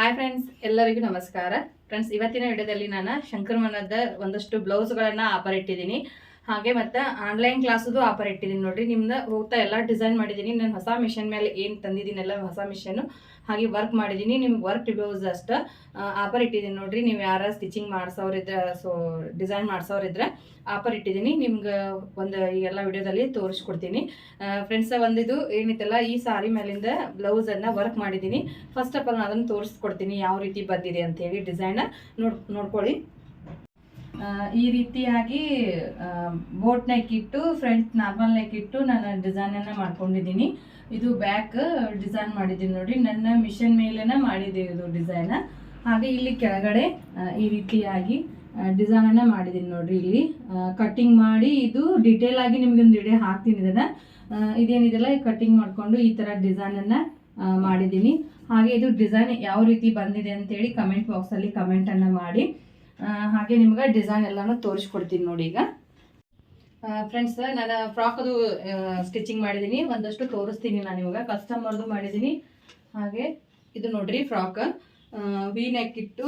Hi friends ಎಲ್ಲರಿಗೂ ನಮಸ್ಕಾರ. Friends ಇವತ್ತಿನ ವಿಡಿಯೋದಲ್ಲಿ ನಾನು ಶಂಕರಮನದ ಒಂದಷ್ಟು ಬ್ಲೌಸ್ಗಳನ್ನು ಆಫರ್ ಇಟ್ಟಿದ್ದೀನಿ. ಹಾಗೆ ಮತ್ತು ಆನ್ಲೈನ್ ಕ್ಲಾಸದು ಆಫರ್ ಇಟ್ಟಿದ್ದೀನಿ ನೋಡ್ರಿ. ನಿಮ್ದು ಹೋಗ್ತಾ ಎಲ್ಲ ಡಿಸೈನ್ ಮಾಡಿದ್ದೀನಿ ನಾನು ಹೊಸ ಮಿಷನ್ ಮೇಲೆ ಏನು ತಂದಿದ್ದೀನಲ್ಲ ಹೊಸ ಮಿಷನ್ ಹಾಗೆ ವರ್ಕ್ ಮಾಡಿದ್ದೀನಿ ನಿಮ್ಗೆ ವರ್ಕ್ ಬ್ಲೌಸ್ ಅಷ್ಟು ಆಫರ್ ಇಟ್ಟಿದ್ದೀನಿ ನೋಡ್ರಿ. ನೀವು ಯಾರ ಸ್ಟಿಚಿಂಗ್ ಮಾಡ್ಸೋರಿದ್ರೆ ಸೊ ಡಿಸೈನ್ ಮಾಡ್ಸೋರಿದ್ರೆ ಆಫರ್ ಇಟ್ಟಿದ್ದೀನಿ ನಿಮ್ಗೆ ಒಂದು ಎಲ್ಲ ವಿಡಿಯೋದಲ್ಲಿ ತೋರಿಸ್ಕೊಡ್ತೀನಿ. ಫ್ರೆಂಡ್ಸ್ ಒಂದಿದು ಏನಿತ್ತಲ್ಲ, ಈ ಸಾರಿ ಮೇಲಿಂದ ಬ್ಲೌಸನ್ನು ವರ್ಕ್ ಮಾಡಿದ್ದೀನಿ ಫಸ್ಟ್ ಆಫ್ ಆಲ್ ನಾನು ಅದನ್ನು ತೋರಿಸ್ಕೊಡ್ತೀನಿ. ಯಾವ ರೀತಿ ಬಂದಿದೆ ಅಂತೇಳಿ ಡಿಸೈನ್ ನೋಡ್, ನೋಡ್ಕೊಳ್ಳಿ. ಈ ರೀತಿಯಾಗಿ ಬೋಟ್ ನೆಕ್ ಇಟ್ಟು ಫ್ರಂಟ್ ನಾರ್ಮಲ್ ನೆಕ್ ಇಟ್ಟು ನಾನು ಡಿಸೈನನ್ನು ಮಾಡ್ಕೊಂಡಿದ್ದೀನಿ. ಇದು ಬ್ಯಾಕ್ ಡಿಸೈನ್ ಮಾಡಿದ್ದೀನಿ ನೋಡಿ ನನ್ನ ಮಿಷನ್ ಮೇಲೇನೆ ಮಾಡಿದೆ ಇದು ಡಿಸೈನ್. ಹಾಗೆ ಇಲ್ಲಿ ಕೆಳಗಡೆ ಈ ರೀತಿಯಾಗಿ ಡಿಸೈನನ್ನು ಮಾಡಿದ್ದೀನಿ ನೋಡ್ರಿ ಇಲ್ಲಿ. ಕಟ್ಟಿಂಗ್ ಮಾಡಿ ಇದು ಡಿಟೇಲ್ ಆಗಿ ನಿಮ್ಗೆ ಒಂದು ವಿಡಿಯೋ ಹಾಕ್ತೀನಿ ಇದನ್ನ. ಇದೇನಿದೆಲ್ಲ ಕಟ್ಟಿಂಗ್ ಮಾಡಿಕೊಂಡು ಈ ಥರ ಡಿಸೈನನ್ನು ಮಾಡಿದ್ದೀನಿ. ಹಾಗೆ ಇದು ಡಿಸೈನ್ ಯಾವ ರೀತಿ ಬಂದಿದೆ ಅಂತೇಳಿ ಕಮೆಂಟ್ ಬಾಕ್ಸಲ್ಲಿ ಕಮೆಂಟನ್ನು ಮಾಡಿ. ಹಾಗೆ ನಿಮ್ಗೆ ಡಿಸೈನ್ ಎಲ್ಲಾನು ತೋರಿಸ್ಕೊಡ್ತೀನಿ ನೋಡಿ ಈಗ. ಫ್ರೆಂಡ್ಸ್ ನಾನು ಫ್ರಾಕದು ಸ್ಟಿಚಿಂಗ್ ಮಾಡಿದ್ದೀನಿ ಒಂದಷ್ಟು ತೋರಿಸ್ತೀನಿ ನಾನು ಇವಾಗ. ಕಸ್ಟಮರ್ದು ಮಾಡಿದ್ದೀನಿ ಹಾಗೆ ಇದು ನೋಡ್ರಿ ಫ್ರಾಕ್ ವಿ ನೆಕ್ ಇಟ್ಟು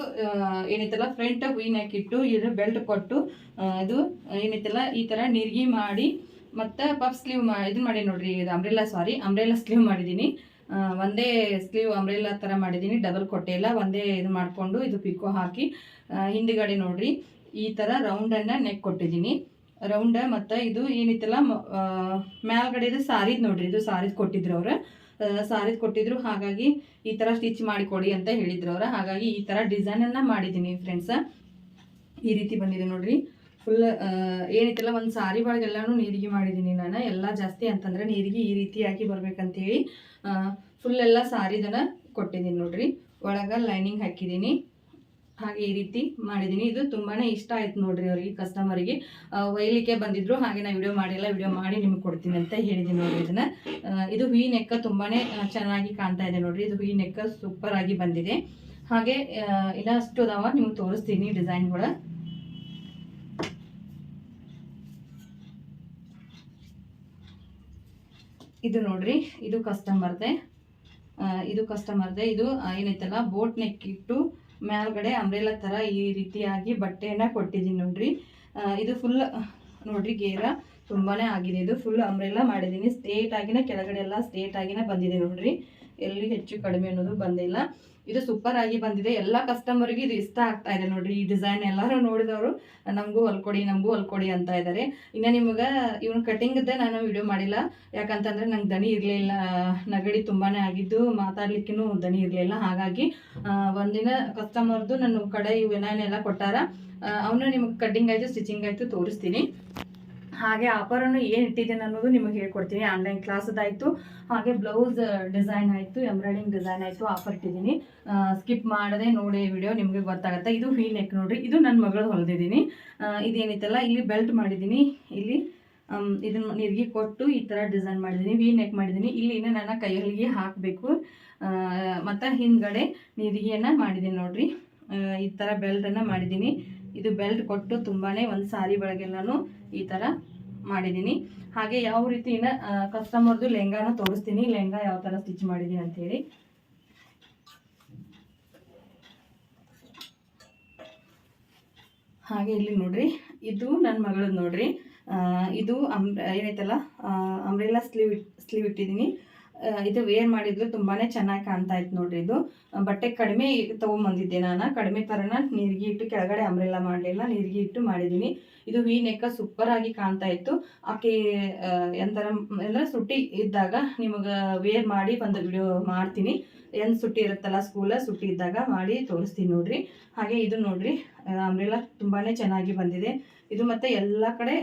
ಏನೈತಲ್ಲ ಫ್ರಂಟ್ ವಿ ನೆಕ್ ಇಟ್ಟು ಇದು ಬೆಲ್ಟ್ ಕೊಟ್ಟು ಇದು ಏನೈತಲ್ಲ ಈ ಥರ ನಿರ್ಗಿ ಮಾಡಿ, ಮತ್ತು ಪಫ್ ಸ್ಲೀವ್ ಮಾ ಇದನ್ನ ಮಾಡಿ ನೋಡ್ರಿ, ಇದು ಅಂಬ್ರೆಲಾ ಸಾರಿ ಅಂಬ್ರೆಲಾ ಸ್ಲೀವ್ ಮಾಡಿದ್ದೀನಿ ಒಂದೇ ಸ್ಲೀವ್ ಅಂಬ್ರೆಲಾ ಥರ ಮಾಡಿದ್ದೀನಿ ಡಬಲ್ ಕೊಟ್ಟೆ ಇಲ್ಲ ಒಂದೇ ಇದು ಮಾಡಿಕೊಂಡು ಇದು ಪಿಕೋ ಹಾಕಿ. ಹಿಂದ್ಗಡೆ ನೋಡ್ರಿ. ಈ ಥರ ರೌಂಡನ್ನು ನೆಕ್ ಕೊಟ್ಟಿದ್ದೀನಿ. ರೌಂಡ ಮತ್ತು ಇದು ಏನಿತ್ತಲ್ಲ ಮ- ಆ, ಮ್ಯಾಲ್ಗಡೆದು ಸಾರಿದ್ ನೋಡ್ರಿ. ಇದು ಸಾರಿದ್ ಕೊಟ್ಟಿದ್ರು ಅವ್ರು. ಸಾರಿದ್ ಕೊಟ್ಟಿದ್ರು. ಹಾಗಾಗಿ ಈ ಥರ ಸ್ಟಿಚ್ ಮಾಡಿಕೊಡಿ ಅಂತ ಹೇಳಿದ್ರು ಅವ್ರು. ಹಾಗಾಗಿ ಈ ಥರ ಡಿಸೈನನ್ನು ಮಾಡಿದ್ದೀನಿ ಫ್ರೆಂಡ್ಸ ಈ ರೀತಿ ಬಂದಿದೆ ನೋಡ್ರಿ. ಫುಲ್ ಏನಿತ್ತಲ್ಲ ಒಂದು ಸಾರಿ ಒಳಗೆಲ್ಲಾನು ನೀರಿಗೆ ಮಾಡಿದ್ದೀನಿ ನಾನು. ಎಲ್ಲ ಜಾಸ್ತಿ ಅಂತಂದ್ರೆ ನೀರಿಗೆ ಈ ರೀತಿಯಾಗಿ ಬರ್ಬೇಕಂತೇಳಿ ಫುಲ್ ಎಲ್ಲ ಸಾರಿದನ ಕೊಟ್ಟಿದ್ದೀನಿ ನೋಡ್ರಿ. ಒಳಗೆ ಲೈನಿಂಗ್ ಹಾಕಿದ್ದೀನಿ. ಹಾಗೆ ಈ ರೀತಿ ಮಾಡಿದ್ದೀನಿ ಇದು ತುಂಬಾನೇ ಇಷ್ಟ ಆಯ್ತು ನೋಡ್ರಿ ಅವ್ರಿಗೆ ಕಸ್ಟಮರಿಗೆ ಒಯ್ಲಿಕ್ಕೆ ಬಂದಿದ್ರು, ಹಾಗೆ ನಾ ವಿಡಿಯೋ ಮಾಡಿಲ್ಲ ವಿಡಿಯೋ ಮಾಡಿ ನಿಮ್ಗೆ ಕೊಡ್ತೀನಿ ಅಂತ ಹೇಳಿದ್ದೀನಿ ನೋಡ್ರಿ ಇದನ್ನ. ಇದು ವಿ ನೆಕ್ಕ ತುಂಬಾ ಚೆನ್ನಾಗಿ ಕಾಣ್ತಾ ಇದೆ ನೋಡ್ರಿ. ಇದು ವಿ ನೆಕ್ಕ ಸೂಪರ್ ಆಗಿ ಬಂದಿದೆ. ಹಾಗೆ ಇಲ್ಲ ಅಷ್ಟು ಅದಾವ, ನಿಮ್ಗೆ ತೋರಿಸ್ತೀನಿ ಡಿಸೈನ್ಗಳು ಇದು ನೋಡ್ರಿ, ಇದು ಕಸ್ಟಮರ್ದೆ ಇದು ಕಸ್ಟಮರ್ದೆ ಇದು ಏನೈತಲ್ಲ, ಬೋಟ್ ನೆಕ್ ಇಟ್ಟು ಮೇಲ್ಗಡೆ ಅಂಬ್ರೆಲಾ ಥರ ಈ ರೀತಿಯಾಗಿ ಬಟ್ಟೆನ ಕೊಟ್ಟಿದ್ದೀನಿ ನೋಡ್ರಿ. ಇದು ಫುಲ್ ನೋಡ್ರಿ ಗೇರ ತುಂಬಾನೇ ಆಗಿದೆ. ಇದು ಫುಲ್ ಅಂಬ್ರೆಲಾ ಮಾಡಿದ್ದೀನಿ. ಸ್ಟ್ರೇಟ್ ಆಗಿನ ಕೆಳಗಡೆ ಎಲ್ಲ ಸ್ಟ್ರೇಟ್ ಆಗಿನ ಬಂದಿದೆ ನೋಡ್ರಿ. ಎಲ್ಲಿ ಹೆಚ್ಚು ಕಡಿಮೆ ಅನ್ನೋದು ಬಂದಿಲ್ಲ. ಇದು ಸೂಪರ್ ಆಗಿ ಬಂದಿದೆ. ಎಲ್ಲ ಕಸ್ಟಮರ್ಗೆ ಇದು ಇಷ್ಟ ಆಗ್ತಾ ಇದೆ ನೋಡ್ರಿ. ಈ ಡಿಸೈನ್ ಎಲ್ಲರೂ ನೋಡಿದವರು, ನಮಗೂ ಹೊಲ್ಕೊಡಿ ನಮಗೂ ಹೊಲ್ಕೊಡಿ ಅಂತ ಇದ್ದಾರೆ ಇನ್ನು ನಿಮ್ಗೆ ಇವನು ಕಟಿಂಗ್ದ ನಾನು ವಿಡಿಯೋ ಮಾಡಿಲ್ಲ. ಯಾಕಂತಂದ್ರೆ ನಂಗೆ ದನಿ ಇರಲಿಲ್ಲ. ನಗಡಿ ತುಂಬಾನೇ ಆಗಿದ್ದು ಮಾತಾಡ್ಲಿಕ್ಕೂ ದನಿ ಇರಲಿಲ್ಲ. ಹಾಗಾಗಿ ಒಂದಿನ ಕಸ್ಟಮರ್ದು ನನ್ನ ಕಡೆ ಇವೇನೆಲ್ಲ ಕೊಟ್ಟಾರ. ಅವನು ನಿಮ್ಗೆ ಕಟ್ಟಿಂಗ್ ಆಯಿತು ಸ್ಟಿಚಿಂಗ್ ಆಯಿತು ತೋರಿಸ್ತೀನಿ. ಹಾಗೆ ಆಫರನ್ನು ಏನು ಇಟ್ಟಿದ್ದೇನೆ ಅನ್ನೋದು ನಿಮಗೆ ಹೇಳ್ಕೊಡ್ತೀನಿ. ಆನ್ಲೈನ್ ಕ್ಲಾಸದಾಯಿತು ಹಾಗೆ ಬ್ಲೌಸ್ ಡಿಸೈನ್ ಆಯಿತು ಎಂಬ್ರಾಯ್ಡಿಂಗ್ ಡಿಸೈನ್ ಆಯಿತು ಆಫರ್ ಇಟ್ಟಿದ್ದೀನಿ. ಸ್ಕಿಪ್ ಮಾಡದೆ ನೋಡಿ ವಿಡಿಯೋ ನಿಮಗೆ ಗೊತ್ತಾಗುತ್ತೆ. ಇದು ವೀ ನೆಕ್ ನೋಡಿರಿ. ಇದು ನನ್ನ ಮಗಳು ಹೊಲ್ದಿದ್ದೀನಿ. ಇದೇನಿತ್ತಲ್ಲ, ಇಲ್ಲಿ ಬೆಲ್ಟ್ ಮಾಡಿದ್ದೀನಿ. ಇಲ್ಲಿ ಇದನ್ನ ನಿರ್ಗಿ ಕೊಟ್ಟು ಈ ಥರ ಡಿಸೈನ್ ಮಾಡಿದ್ದೀನಿ. ವಿ ನೆಕ್ ಮಾಡಿದ್ದೀನಿ. ಇಲ್ಲಿ ಇನ್ನು ನನ್ನ ಕೈಯಲ್ಲಿಗೆ ಹಾಕಬೇಕು. ಮತ್ತು ಹಿಂದ್ಗಡೆ ನಿರ್ಗಿಯನ್ನು ಮಾಡಿದ್ದೀನಿ ನೋಡಿರಿ. ಈ ಥರ ಬೆಲ್ಟನ್ನು ಮಾಡಿದ್ದೀನಿ. ಇದು ಬೆಲ್ಟ್ ಕೊಟ್ಟು ತುಂಬಾ ಒಂದು ಸಾರಿ ಒಳಗೆಲ್ಲನೂ ಈ ಥರ ಮಾಡಿದ್ದೀನಿ. ಹಾಗೆ ಯಾವ ರೀತಿನ ಕಸ್ಟಮರ್ದು ಲೆಹಂಗಾನ ತೋರಿಸ್ತೀನಿ. ಲೆಹಂಗಾ ಯಾವ ಥರ ಸ್ಟಿಚ್ ಮಾಡಿದ್ದೀನಿ ಅಂಥೇಳಿ ಹಾಗೆ ಇಲ್ಲಿ ನೋಡ್ರಿ. ಇದು ನನ್ನ ಮಗಳದ್ದು ನೋಡ್ರಿ. ಇದು ಅಮ್, ಏನೈತಲ್ಲ ಅಂಬ್ರೆಲಾ ಸ್ಲೀವ್ ಸ್ಲೀವ್ ಇಟ್ಟಿದ್ದೀನಿ. ಇದು ವೇರ್ ಮಾಡಿದ್ರು ತುಂಬಾನೇ ಚೆನ್ನಾಗಿ ಕಾಣ್ತಾ ಇತ್ತು ನೋಡ್ರಿ ಇದು. ಬಟ್ಟೆ ಕಡಿಮೆ ತಗೊಂಬಂದಿದ್ದೆ ನಾನು. ಕಡಿಮೆ ತರನ ನೀರಿಗೆ ಇಟ್ಟು ಕೆಳಗಡೆ ಅಂಬ್ರೆಲ್ಲ ಮಾಡಲಿಲ್ಲ, ನೀರಿಗೆ ಇಟ್ಟು ಮಾಡಿದ್ದೀನಿ ಇದು ವಿ ನೆಕ್ಕ ಸೂಪರ್ ಆಗಿ ಕಾಣ್ತಾ ಇತ್ತು. ಆಕೆ ಎಂತರ ಎಲ್ಲ ಸುಟ್ಟಿ ಇದ್ದಾಗ ನಿಮಗೆ ವೇರ್ ಮಾಡಿ ಒಂದು ವಿಡಿಯೋ ಮಾಡ್ತೀನಿ. ಏನು ಸುಟ್ಟಿ ಇರುತ್ತಲ್ಲ ಸ್ಕೂಲ ಸುಟ್ಟಿ ಇದ್ದಾಗ ಮಾಡಿ ತೋರಿಸ್ತೀನಿ ನೋಡ್ರಿ. ಹಾಗೆ ಇದು ನೋಡ್ರಿ ಅಂಬ್ರೆಲ್ಲ ತುಂಬಾನೇ ಚೆನ್ನಾಗಿ ಬಂದಿದೆ. ಇದು ಮತ್ತೆ ಎಲ್ಲ ಕಡೆ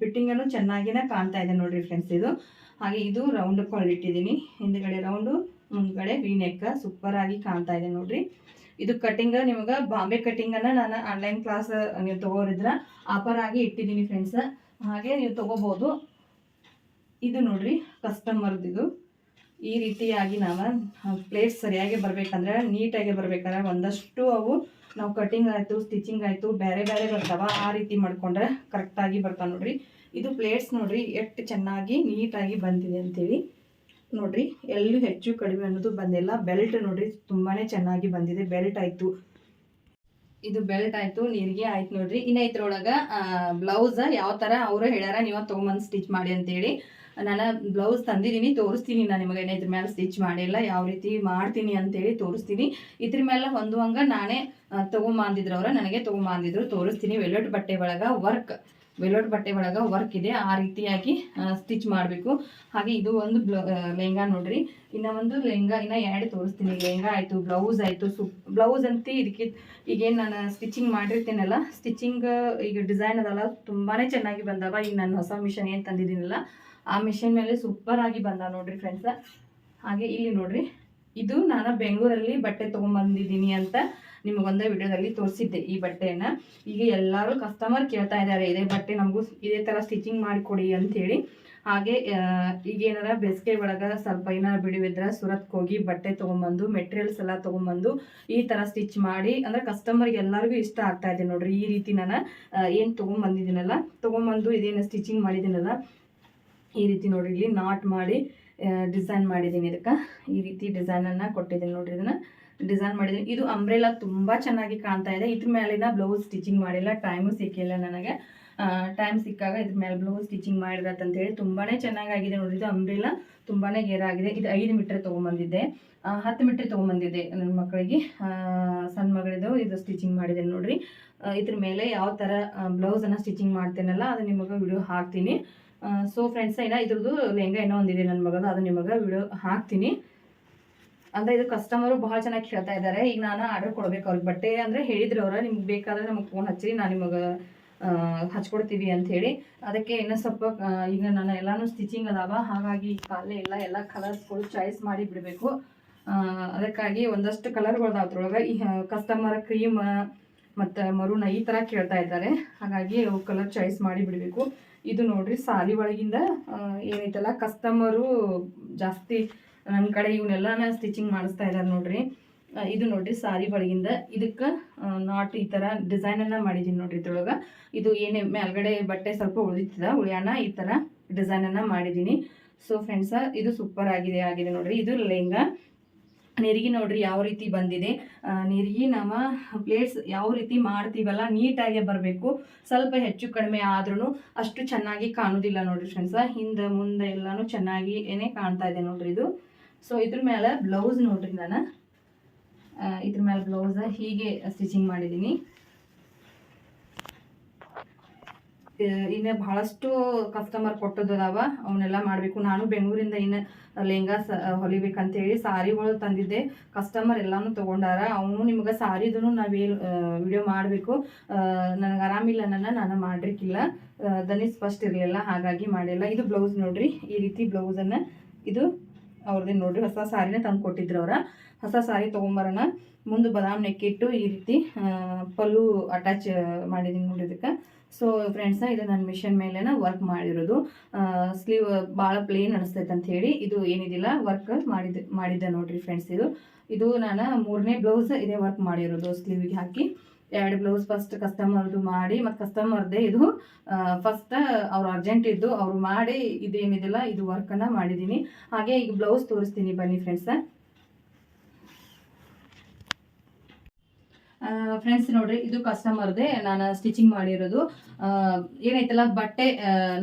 ಫಿಟ್ಟಿಂಗನ್ನು ಚೆನ್ನಾಗಿನೇ ಕಾಣ್ತಾ ಇದೆ ನೋಡ್ರಿ ಫ್ರೆಂಡ್ಸ್ ಇದು. ಹಾಗೆ ಇದು ರೌಂಡ್ ಕೊಂಡಿಟ್ಟಿದ್ದೀನಿ ಹಿಂದ್ಗಡೆ ರೌಂಡು ಮುಂದ್ಗಡೆ ವಿ ನೆಕ್ ಸೂಪರ್ ಆಗಿ ಕಾಣ್ತಾ ಇದೆ ನೋಡ್ರಿ. ಇದು ಕಟಿಂಗ್ ನಿಮಗೆ ಬಾಂಬೆ ಕಟಿಂಗನ್ನು ನಾನು ಆನ್ಲೈನ್ ಕ್ಲಾಸ್ ನೀವು ತಗೋರಿದ್ರೆ ಆಫರ್ ಆಗಿ ಇಟ್ಟಿದ್ದೀನಿ ಫ್ರೆಂಡ್ಸ್ ಹಾಗೆ ನೀವು ತಗೋಬೋದು. ಇದು ನೋಡ್ರಿ ಕಸ್ಟಮರ್ದು ಇದು. ಈ ರೀತಿಯಾಗಿ ನಾವು ಪ್ಲೇಸ್ ಸರಿಯಾಗಿ ಬರ್ಬೇಕಂದ್ರೆ, ನೀಟಾಗಿ ಬರ್ಬೇಕಂದ್ರೆ ಒಂದಷ್ಟು ಅವು ನಾವು ಕಟಿಂಗ್ ಆಯಿತು ಸ್ಟಿಚಿಂಗ್ ಆಯಿತು, ಬೇರೆ ಬೇರೆ ಬರ್ತಾವ. ಆ ರೀತಿ ಮಾಡ್ಕೊಂಡ್ರೆ ಕರೆಕ್ಟಾಗಿ ಬರ್ತಾವೆ ನೋಡ್ರಿ. ಇದು ಪ್ಲೇಟ್ಸ್ ನೋಡ್ರಿ, ಎಷ್ಟು ಚೆನ್ನಾಗಿ ನೀಟಾಗಿ ಬಂದಿದೆ ಅಂತೇಳಿ. ನೋಡ್ರಿ ಎಲ್ಲೂ ಹೆಚ್ಚು ಕಡಿಮೆ ಅನ್ನೋದು ಬಂದಿಲ್ಲ. ಬೆಲ್ಟ್ ನೋಡ್ರಿ ತುಂಬಾ ಚೆನ್ನಾಗಿ ಬಂದಿದೆ. ಬೆಲ್ಟ್ ಆಯ್ತು. ಇದು ಬೆಲ್ಟ್ ಆಯ್ತು, ನೀರಿಗೆ ಆಯ್ತು ನೋಡ್ರಿ. ಇನ್ನ ಇದ್ರೊಳಗ ಬ್ಲೌಸ್ ಯಾವ ತರ ಅವರು ಹೇಳ್ಯಾರ, ನೀವು ತಗೊಂಬಂದ್ ಸ್ಟಿಚ್ ಮಾಡಿ ಅಂತೇಳಿ. ನಾನು ಬ್ಲೌಸ್ ತಂದಿದ್ದೀನಿ ತೋರಿಸ್ತೀನಿ ನಾನು ನಿಮಗೆ. ಇದ್ರ ಮೇಲೆ ಸ್ಟಿಚ್ ಮಾಡಿಲ್ಲ. ಯಾವ ರೀತಿ ಮಾಡ್ತೀನಿ ಅಂತೇಳಿ ತೋರಿಸ್ತೀನಿ. ಇದ್ರ ಮೇಲೆ ಹೊಂದುವಂಗ ನಾನೇ ತೊಗೊಂಬಂದಿದ್ರು ಅವರ. ನನಗೆ ತೊಗೊಂಬಂದಿದ್ರು, ತೋರಿಸ್ತೀನಿ. ವೆಲ್ವೆಟ್ ಬಟ್ಟೆ ಒಳಗೆ ವರ್ಕ್ ವೆಲ್ವೆಟ್ ಬಟ್ಟೆ ಒಳಗೆ ವರ್ಕ್ ಇದೆ. ಆ ರೀತಿಯಾಗಿ ಸ್ಟಿಚ್ ಮಾಡಬೇಕು. ಹಾಗೆ ಇದು ಒಂದು ಲೆಹಂಗಾ ನೋಡ್ರಿ. ಇನ್ನು ಒಂದು ಲೆಹಂಗಾ, ಇನ್ನ ಎರಡು ತೋರಿಸ್ತೀನಿ. ಲೆಹಂಗಾ ಆಯ್ತು, ಬ್ಲೌಸ್ ಆಯ್ತು, ಸು, ಬ್ಲೌಸ್ ಅಂತ ಇದಕ್ಕೆ, ಈಗೇನು ನಾನು ಸ್ಟಿಚಿಂಗ್ ಮಾಡಿರ್ತೀನಲ್ಲ ಸ್ಟಿಚಿಂಗ್ ಈಗ ಡಿಸೈನ್ ಅದಲ್ಲ ತುಂಬಾನೇ ಚೆನ್ನಾಗಿ ಬಂದವ. ಈಗ ನಾನು ಹೊಸ ಮಿಷನ್ ಏನು ತಂದಿದ್ದೀನಲ್ಲ, ಆ ಮಿಷನ್ ಮೇಲೆ ಸೂಪರ್ ಆಗಿ ಬಂದ ನೋಡ್ರಿ ಫ್ರೆಂಡ್ಸ್ ಹಾಗೆ ಇಲ್ಲಿ ನೋಡ್ರಿ, ಇದು ನಾನು ಬೆಂಗಳೂರಲ್ಲಿ ಬಟ್ಟೆ ತೊಗೊಂಬಂದಿದ್ದೀನಿ ಅಂತ ನಿಮಗೊಂದೇ ವಿಡಿಯೋದಲ್ಲಿ ತೋರಿಸಿದ್ದೆ ಈ ಬಟ್ಟೆಯನ್ನ. ಈಗ ಎಲ್ಲರೂ ಕಸ್ಟಮರ್ ಕೇಳ್ತಾ ಇದ್ದಾರೆ, ಇದೇ ಬಟ್ಟೆ ನಮಗೂ ಇದೇ ಥರ ಸ್ಟಿಚಿಂಗ್ ಮಾಡಿಕೊಡಿ ಅಂತೇಳಿ. ಹಾಗೆ ಈಗ ಏನಾರ ಬೇಸಿಗೆ ಒಳಗ ಸ್ವಲ್ಪ ಏನಾರ ಬಿಡುವಿದ್ರೆ ಸುರತ್ಗೆ ಹೋಗಿ ಬಟ್ಟೆ ತೊಗೊಂಬಂದು ಮೆಟೀರಿಯಲ್ಸ್ ಎಲ್ಲ ತೊಗೊಂಬಂದು ಈ ಥರ ಸ್ಟಿಚ್ ಮಾಡಿ, ಅಂದ್ರೆ ಕಸ್ಟಮರ್ಗೆ ಎಲ್ಲರಿಗೂ ಇಷ್ಟ ಆಗ್ತಾ ಇದೆ ನೋಡ್ರಿ ಈ ರೀತಿ ನಾನು ಏನು ತೊಗೊಂಬಂದಿದ್ದೀನಲ್ಲ, ತೊಗೊಂಬಂದು ಇದೇನು ಸ್ಟಿಚಿಂಗ್ ಮಾಡಿದ್ದೀನಲ್ಲ, ಈ ರೀತಿ ನೋಡ್ರಿ ಇಲ್ಲಿ ನಾಟ್ ಮಾಡಿ ಡಿಸೈನ್ ಮಾಡಿದ್ದೀನಿ ಇದಕ್ಕೆ. ಈ ರೀತಿ ಡಿಸೈನನ್ನು ಕೊಟ್ಟಿದ್ದೀನಿ ನೋಡ್ರಿ ಇದನ್ನ. ಡಿಸೈನ್ ಮಾಡಿದ್ದೀನಿ. ಇದು ಅಂಬ್ರೆಲಾ ತುಂಬ ಚೆನ್ನಾಗಿ ಕಾಣ್ತಾ ಇದೆ. ಇದ್ರ ಮೇಲಿನ ಬ್ಲೌಸ್ ಸ್ಟಿಚಿಂಗ್ ಮಾಡಿಲ್ಲ. ಟೈಮು ಸಿಕ್ಕಿಲ್ಲ ನನಗೆ. ಟೈಮ್ ಸಿಕ್ಕಾಗ ಇದ್ರ ಮೇಲೆ ಬ್ಲೌಸ್ ಸ್ಟಿಚಿಂಗ್ ಮಾಡಿರತ್ತಂತೇಳಿ ತುಂಬಾ ಚೆನ್ನಾಗಾಗಿದೆ ಇದು ಅಂಬ್ರೆಲಾ ತುಂಬಾ ಆಗಿದೆ. ಇದು ಐದು ಮೀಟ್ರ್ ತೊಗೊಂಬಂದಿದ್ದೆ. ಹತ್ತು ಮೀಟ್ರ್ ತೊಗೊಂಬಂದಿದ್ದೆ ನನ್ನ ಮಕ್ಕಳಿಗೆ. ಸಣ್ಣ ಮಗಳಿದ್ದು ಇದು ಸ್ಟಿಚಿಂಗ್ ಮಾಡಿದೆ ನೋಡ್ರಿ. ಇದ್ರ ಮೇಲೆ ಯಾವ ಥರ ಬ್ಲೌಸನ್ನು ಸ್ಟಿಚಿಂಗ್ ಮಾಡ್ತೇನಲ್ಲ ಅದು ನಿಮಗೆ ವಿಡಿಯೋ ಹಾಕ್ತೀನಿ. ಸೊ ಫ್ರೆಂಡ್ಸ್ ಏನ ಇದ್ರದ್ದು ಲೆಹಂಗಾ ಏನೋ ಒಂದಿದೆ ನನ್ನ ಮಗದು. ಅದು ನಿಮಗೆ ವಿಡಿಯೋ ಹಾಕ್ತೀನಿ. ಅಂದ್ರೆ ಇದು ಕಸ್ಟಮರು ಬಹಳ ಚೆನ್ನಾಗಿ ಕೇಳ್ತಾ ಇದ್ದಾರೆ ಈಗ ನಾನು ಆರ್ಡರ್ ಕೊಡ್ಬೇಕು ಅವ್ರಿಗೆ. ಬಟ್ಟೆ ಅಂದ್ರೆ ಹೇಳಿದ್ರು ಅವ್ರ, ನಿಮ್ಗೆ ಬೇಕಾದ್ರೆ ನಮಗೆ ಫೋನ್ ಹಚ್ಚಿರಿ, ನಾನು ನಿಮಗೆ ಹಚ್ಕೊಡ್ತೀವಿ ಅಂತ ಹೇಳಿ ಅದಕ್ಕೆ ಇನ್ನೂ ಸ್ವಲ್ಪ ಈಗ ನಾನು ಎಲ್ಲಾನು ಸ್ಟಿಚಿಂಗ್ ಅದಾವ. ಹಾಗಾಗಿ ಕಾಲೇ ಎಲ್ಲ ಎಲ್ಲ ಕಲರ್ಸ್ಗಳು ಚಾಯ್ಸ್ ಮಾಡಿ ಬಿಡಬೇಕು. ಅದಕ್ಕಾಗಿ ಒಂದಷ್ಟು ಕಲರ್ಗಳು ಅದ್ರೊಳಗೆ. ಈ ಕಸ್ಟಮರ್ ಕ್ರೀಮ್ ಮತ್ತು ಮರುನ ಈ ಥರ ಕೇಳ್ತಾ ಇದ್ದಾರೆ. ಹಾಗಾಗಿ ಅವು ಕಲರ್ ಚಾಯ್ಸ್ ಮಾಡಿ ಬಿಡಬೇಕು. ಇದು ನೋಡ್ರಿ ಸಾರಿ ಒಳಗಿಂದ ಏನೈತಲ್ಲ ಕಸ್ಟಮರು ಜಾಸ್ತಿ ನನ್ನ ಕಡೆ ಇವನ್ನೆಲ್ಲಾನ ಸ್ಟಿಚಿಂಗ್ ಮಾಡಿಸ್ತಾ ಇದ್ದಾರೆ ನೋಡ್ರಿ. ಇದು ನೋಡ್ರಿ ಸಾರಿ ಒಳಗಿಂದ. ಇದಕ್ಕೆ ನಾಟ್ ಈ ಥರ ಡಿಸೈನನ್ನು ಮಾಡಿದ್ದೀನಿ ನೋಡ್ರಿ ಇದ್ರೊಳಗೆ. ಇದು ಏನೇ ಮೇಲ್ಗಡೆ ಬಟ್ಟೆ ಸ್ವಲ್ಪ ಉಳಿತದ ಉಳಿಯಾಣ ಈ ಥರ ಡಿಸೈನನ್ನು ಮಾಡಿದ್ದೀನಿ ಸೊ ಫ್ರೆಂಡ್ಸ ಇದು ಸೂಪರ್ ಆಗಿದೆ ಆಗಿದೆ ನೋಡ್ರಿ. ಇದು ಲೆಹಂಗಾ. ನೆರಿಗೆ ನೋಡ್ರಿ ಯಾವ ರೀತಿ ಬಂದಿದೆ. ನೆರಿಗೆ ನಾವು ಪ್ಲೇಟ್ಸ್ ಯಾವ ರೀತಿ ಮಾಡ್ತೀವಲ್ಲ ನೀಟಾಗೆ ಬರಬೇಕು. ಸ್ವಲ್ಪ ಹೆಚ್ಚು ಕಡಿಮೆ ಆದ್ರೂ ಅಷ್ಟು ಚೆನ್ನಾಗಿ ಕಾಣೋದಿಲ್ಲ ನೋಡ್ರಿ ಫ್ರೆಂಡ್ಸ ಹಿಂದೆ, ಮುಂದೆ ಎಲ್ಲಾನು ಚೆನ್ನಾಗಿ ಏನೇ ಕಾಣ್ತಾ ಇದೆ ನೋಡ್ರಿ ಇದು. ಸೊ ಇದ್ರ ಮೇಲೆ ಬ್ಲೌಸ್ ನೋಡ್ರಿ ನಾನು. ಇದ್ರ ಮೇಲೆ ಬ್ಲೌಸ್ ಹೀಗೆ ಸ್ಟಿಚಿಂಗ್ ಮಾಡಿದ್ದೀನಿ ಇನ್ನು ಬಹಳಷ್ಟು ಕಸ್ಟಮರ್ ಕೊಟ್ಟದದಾವ ಅವನ್ನೆಲ್ಲ ಮಾಡಬೇಕು. ನಾನು ಬೆಂಗಳೂರಿಂದ ಇನ್ನು ಲೆಹಂಗಾ ಸ, ಹೊಲಿಬೇಕಂತೇಳಿ ಸಾರಿಗಳು ತಂದಿದ್ದೆ. ಕಸ್ಟಮರ್ ಎಲ್ಲಾನು ತೊಗೊಂಡಾರ. ಅವನು ನಿಮ್ಗೆ ಸಾರಿದೂ ನಾವೇ ವಿಡಿಯೋ ಮಾಡಬೇಕು. ನನಗೆ ಆರಾಮಿಲ್ಲ ನನ್ನ, ನಾನು ಮಾಡ್ಲಿಕ್ಕಿಲ್ಲ ದನಿ ಸ್ಪಷ್ಟ ಇರಲಿಲ್ಲ. ಹಾಗಾಗಿ ಮಾಡಿಲ್ಲ. ಇದು ಬ್ಲೌಸ್ ನೋಡ್ರಿ. ಈ ರೀತಿ ಬ್ಲೌಸನ್ನು ಇದು ಅವ್ರದ್ದೇ ನೋಡಿರಿ, ಹೊಸ ಸಾರಿನೇ ತಂದು ಕೊಟ್ಟಿದ್ರು ಅವರ. ಹೊಸ ಸಾರಿ ತೊಗೊಂಬರೋಣ. ಮುಂದೆ ಬದಾಮ್ ನೆಕ್ಕಿಟ್ಟು ಈ ರೀತಿ ಪಲ್ಲು ಅಟ್ಯಾಚ್ ಮಾಡಿದ್ದೀನಿ ನೋಡಿ ಇದಕ್ಕೆ. ಸೊ ಫ್ರೆಂಡ್ಸ್ನ ಇದು ನನ್ನ ಮಿಷನ್ ಮೇಲೇನ ವರ್ಕ್ ಮಾಡಿರೋದು. ಸ್ಲೀವ್ ಭಾಳ ಪ್ಲೇನ್ ಅನಿಸ್ತೈತೆ ಅಂತ ಹೇಳಿ ಇದು ಏನಿದಿಲ್ಲ ವರ್ಕ್ ಮಾಡಿದ, ಮಾಡಿದ್ದೆ ನೋಡಿರಿ ಫ್ರೆಂಡ್ಸ್ ಇದು. ಇದು ನಾನು ಮೂರನೇ ಬ್ಲೌಸ್ ಇದೇ ವರ್ಕ್ ಮಾಡಿರೋದು ಸ್ಲೀವಿಗೆ ಹಾಕಿ. ಎರಡು ಬ್ಲೌಸ್ ಫಸ್ಟ್ ಕಸ್ಟಮರ್ದು ಮಾಡಿ, ಮತ್ತು ಕಸ್ಟಮರ್ದೇ ಇದು ಫಸ್ಟ್ ಅವ್ರು ಅರ್ಜೆಂಟ್ ಇದ್ದು ಅವ್ರು ಮಾಡಿ ಇದೇನಿದೆಲ್ಲ ಇದು ವರ್ಕನ್ನು ಮಾಡಿದ್ದೀನಿ ಹಾಗೆ ಈಗ ಬ್ಲೌಸ್ ತೋರಿಸ್ತೀನಿ ಬನ್ನಿ ಫ್ರೆಂಡ್ಸ ಫ್ರೆಂಡ್ಸ್ ನೋಡ್ರಿ, ಇದು ಕಸ್ಟಮರ್ದೇ ನಾನು ಸ್ಟಿಚಿಂಗ್ ಮಾಡಿರೋದು. ಏನೈತಲ್ಲ ಬಟ್ಟೆ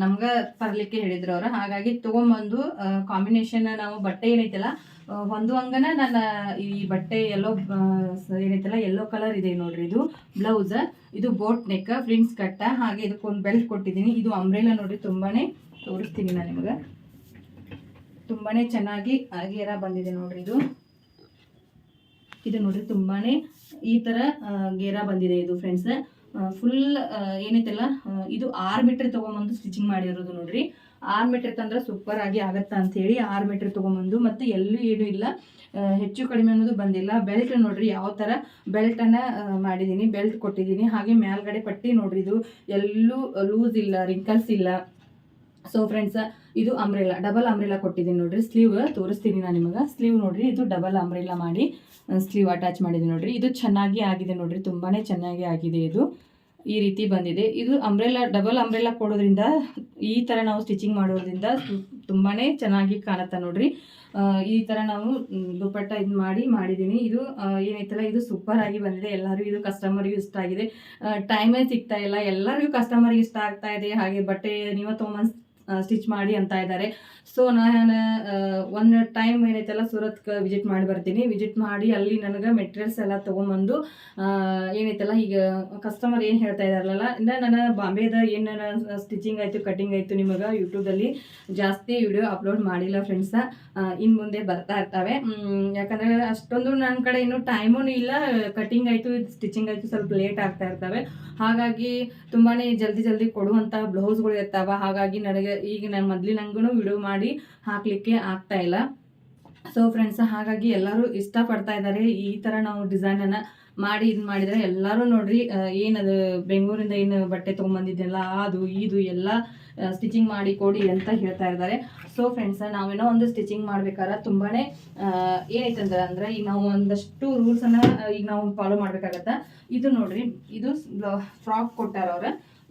ನಮ್ಗೆ ತರಲಿಕ್ಕೆ ಹೇಳಿದ್ರು ಅವ್ರು. ಹಾಗಾಗಿ ತೊಗೊಂಬಂದು ಕಾಂಬಿನೇಷನ್ ನಾವು ಬಟ್ಟೆ ಏನೈತಲ್ಲ ಹೊಂದುವಂಗನ ನನ್ನ ಈ ಬಟ್ಟೆ ಎಲ್ಲೋ ಏನೈತಲ್ಲ, ಎಲ್ಲೋ ಕಲರ್ ಇದೆ ನೋಡ್ರಿ ಇದು. ಬ್ಲೌಸ್ ಇದು ಬೋಟ್ ನೆಕ್ ಫ್ರಿಂಟ್ಸ್ ಕಟ್ಟ ಹಾಗೆ ಇದಕ್ಕೊಂದು ಬೆಲ್ಟ್ ಕೊಟ್ಟಿದ್ದೀನಿ. ಇದು ಅಂಬ್ರೆಲಾ ನೋಡ್ರಿ, ತುಂಬಾನೇ ತೋರಿಸ್ತೀನಿ ನಾನು ನಿಮಗೆ. ತುಂಬಾನೇ ಚೆನ್ನಾಗಿ ಅಗೇರ ಬಂದಿದೆ ನೋಡ್ರಿ ಇದು. ಇದು ನೋಡ್ರಿ, ತುಂಬಾನೇ ಈ ತರ ಗೇರ ಬಂದಿದೆ ಇದು ಫ್ರೆಂಡ್ಸ್ ಫುಲ್ ಏನೈತಲ್ಲ ಇದು ಆರು ಮೀಟರ್ ತಗೊಂಬಂದು ಸ್ಟಿಚಿಂಗ್ ಮಾಡಿರೋದು ನೋಡ್ರಿ. ಆರು ಮೀಟರ್ ತಂದ್ರೆ ಸೂಪರ್ ಆಗಿ ಆಗತ್ತಾ ಅಂತ ಹೇಳಿ ಆರು ಮೀಟರ್ ತಗೊಂಬಂದು ಮತ್ತೆ ಎಲ್ಲೂ ಏನು ಇಲ್ಲ. ಹೆಚ್ಚು ಕಡಿಮೆ ಅನ್ನೋದು ಬಂದಿಲ್ಲ. ಬೆಲ್ಟ್ ನೋಡ್ರಿ ಯಾವ ಥರ ಬೆಲ್ಟನ್ನು ಮಾಡಿದ್ದೀನಿ ಬೆಲ್ಟ್ ಕೊಟ್ಟಿದ್ದೀನಿ ಹಾಗೆ ಮೇಲ್ಗಡೆ ಪಟ್ಟಿ ನೋಡ್ರಿ ಇದು. ಎಲ್ಲೂ ಲೂಸ್ ಇಲ್ಲ ರಿಂಕಲ್ಸ್ ಇಲ್ಲ. ಸೊ ಫ್ರೆಂಡ್ಸ್ ಇದು ಅಂಬ್ರೆಲಾ ಡಬಲ್ ಅಂಬ್ರೆಲಾ ಕೊಟ್ಟಿದ್ದೀನಿ ನೋಡ್ರಿ. ಸ್ಲೀವ್ ತೋರಿಸ್ತೀನಿ ನಾನು ನಿಮಗೆ. ಸ್ಲೀವ್ ನೋಡ್ರಿ, ಇದು ಡಬಲ್ ಅಂಬ್ರೆಲಾ ಮಾಡಿ ಸ್ಲೀವ್ ಅಟ್ಯಾಚ್ ಮಾಡಿದ್ದೀನಿ ನೋಡ್ರಿ. ಇದು ಚೆನ್ನಾಗಿ ಆಗಿದೆ ನೋಡ್ರಿ. ತುಂಬಾನೇ ಚೆನ್ನಾಗಿ ಆಗಿದೆ ಇದು. ಈ ರೀತಿ ಬಂದಿದೆ. ಇದು ಅಂಬ್ರೆಲ್ಲ ಡಬಲ್ ಅಂಬ್ರೆಲ್ಲ ಕೊಡೋದ್ರಿಂದ ಈ ಥರ ನಾವು ಸ್ಟಿಚಿಂಗ್ ಮಾಡೋದ್ರಿಂದ ತುಂಬಾ ಚೆನ್ನಾಗಿ ಕಾಣುತ್ತೆ ನೋಡ್ರಿ. ಈ ಥರ ನಾವು ದುಪ್ಪಟ್ಟ ಇದು ಮಾಡಿ ಮಾಡಿದ್ದೀನಿ ಇದು ಏನೈತಲ್ಲ, ಇದು ಸೂಪರ್ ಆಗಿ ಬಂದಿದೆ. ಎಲ್ಲರಿಗೂ ಇದು ಕಸ್ಟಮರ್ಗೂ ಇಷ್ಟ ಆಗಿದೆ. ಟೈಮೇ ಸಿಗ್ತಾ ಇಲ್ಲ. ಎಲ್ಲರಿಗೂ ಕಸ್ಟಮರ್ಗೆ ಇಷ್ಟ ಆಗ್ತಾ ಇದೆ. ಹಾಗೆ ಬಟ್ಟೆ ನೀವು ತೊಗೊಂಬಂದು ಸ್ಟಿಚ್ ಮಾಡಿ ಅಂತ ಇದ್ದಾರೆ ಸೊ ನಾನು ಒಂದು ಟೈಮ್ ಏನೈತಲ್ಲ, ಸೂರತ್ಗೆ ವಿಸಿಟ್ ಮಾಡಿ ಬರ್ತೀನಿ. ವಿಸಿಟ್ ಮಾಡಿ ಅಲ್ಲಿ ನನಗೆ ಮೆಟೀರಿಯಲ್ಸ್ ಎಲ್ಲ ತೊಗೊಂಬಂದು ಏನೈತಲ್ಲ, ಈಗ ಕಸ್ಟಮರ್ ಏನು ಹೇಳ್ತಾ ಇದಾರಲ್ಲ, ಇನ್ನು ನನ್ನ ಬಾಂಬೆದ ಏನು ಸ್ಟಿಚಿಂಗ್ ಆಯಿತು ಕಟಿಂಗ್ ಆಯಿತು ನಿಮಗೆ ಯೂಟ್ಯೂಬಲ್ಲಿ ಜಾಸ್ತಿ ವಿಡಿಯೋ ಅಪ್ಲೋಡ್ ಮಾಡಿಲ್ಲ ಫ್ರೆಂಡ್ಸ ಇನ್ನು ಮುಂದೆ ಬರ್ತಾ ಇರ್ತವೆ. ಯಾಕಂದ್ರೆ ಅಷ್ಟೊಂದು ನನ್ನ ಕಡೆ ಇನ್ನೂ ಟೈಮೂ ಇಲ್ಲ ಕಟಿಂಗ್ ಆಯಿತು ಸ್ಟಿಚಿಂಗ್ ಆಯಿತು, ಸ್ವಲ್ಪ ಲೇಟ್ ಆಗ್ತಾ ಇರ್ತವೆ. ಹಾಗಾಗಿ ತುಂಬಾ ಜಲ್ದಿ ಜಲ್ದಿ ಕೊಡುವಂಥ ಬ್ಲೌಸ್ಗಳು ಇರ್ತಾವೆ. ಹಾಗಾಗಿ ನನಗೆ ಈಗ ನಾನು ಮೊದಲಿನಂಗೂ ವಿಡಿಯೋ ಮಾಡಿ ಹಾಕಲಿಕ್ಕೆ ಆಗ್ತಾ ಇಲ್ಲ. ಸೊ ಫ್ರೆಂಡ್ಸ್ ಹಾಗಾಗಿ ಎಲ್ಲರೂ ಇಷ್ಟಪಡ್ತಾ ಇದ್ದಾರೆ. ಈ ಥರ ನಾವು ಡಿಸೈನನ್ನು ಮಾಡಿ ಇದು ಮಾಡಿದರೆ ಎಲ್ಲರೂ ನೋಡ್ರಿ ಏನದು ಬೆಂಗಳೂರಿಂದ ಏನು ಬಟ್ಟೆ ತೊಗೊಂಬಂದಿದ್ದೆಲ್ಲ ಅದು, ಇದು ಎಲ್ಲ ಸ್ಟಿಚಿಂಗ್ ಮಾಡಿ ಕೊಡಿ ಅಂತ ಹೇಳ್ತಾ ಇದ್ದಾರೆ. ಸೊ ಫ್ರೆಂಡ್ಸ್ ನಾವೇನೋ ಒಂದು ಸ್ಟಿಚಿಂಗ್ ಮಾಡ್ಬೇಕಾದ್ರೆ ತುಂಬಾ ಏನೈತಂದ್ರೆ ಅಂದ್ರೆ ಈಗ ನಾವು ಒಂದಷ್ಟು ರೂಲ್ಸನ್ನು ಈಗ ನಾವು ಫಾಲೋ ಮಾಡ್ಬೇಕಾಗತ್ತೆ? ಇದು ನೋಡ್ರಿ, ಇದು ಫ್ರಾಕ್ ಕೊಟ್ಟಾರ ಅವ್ರ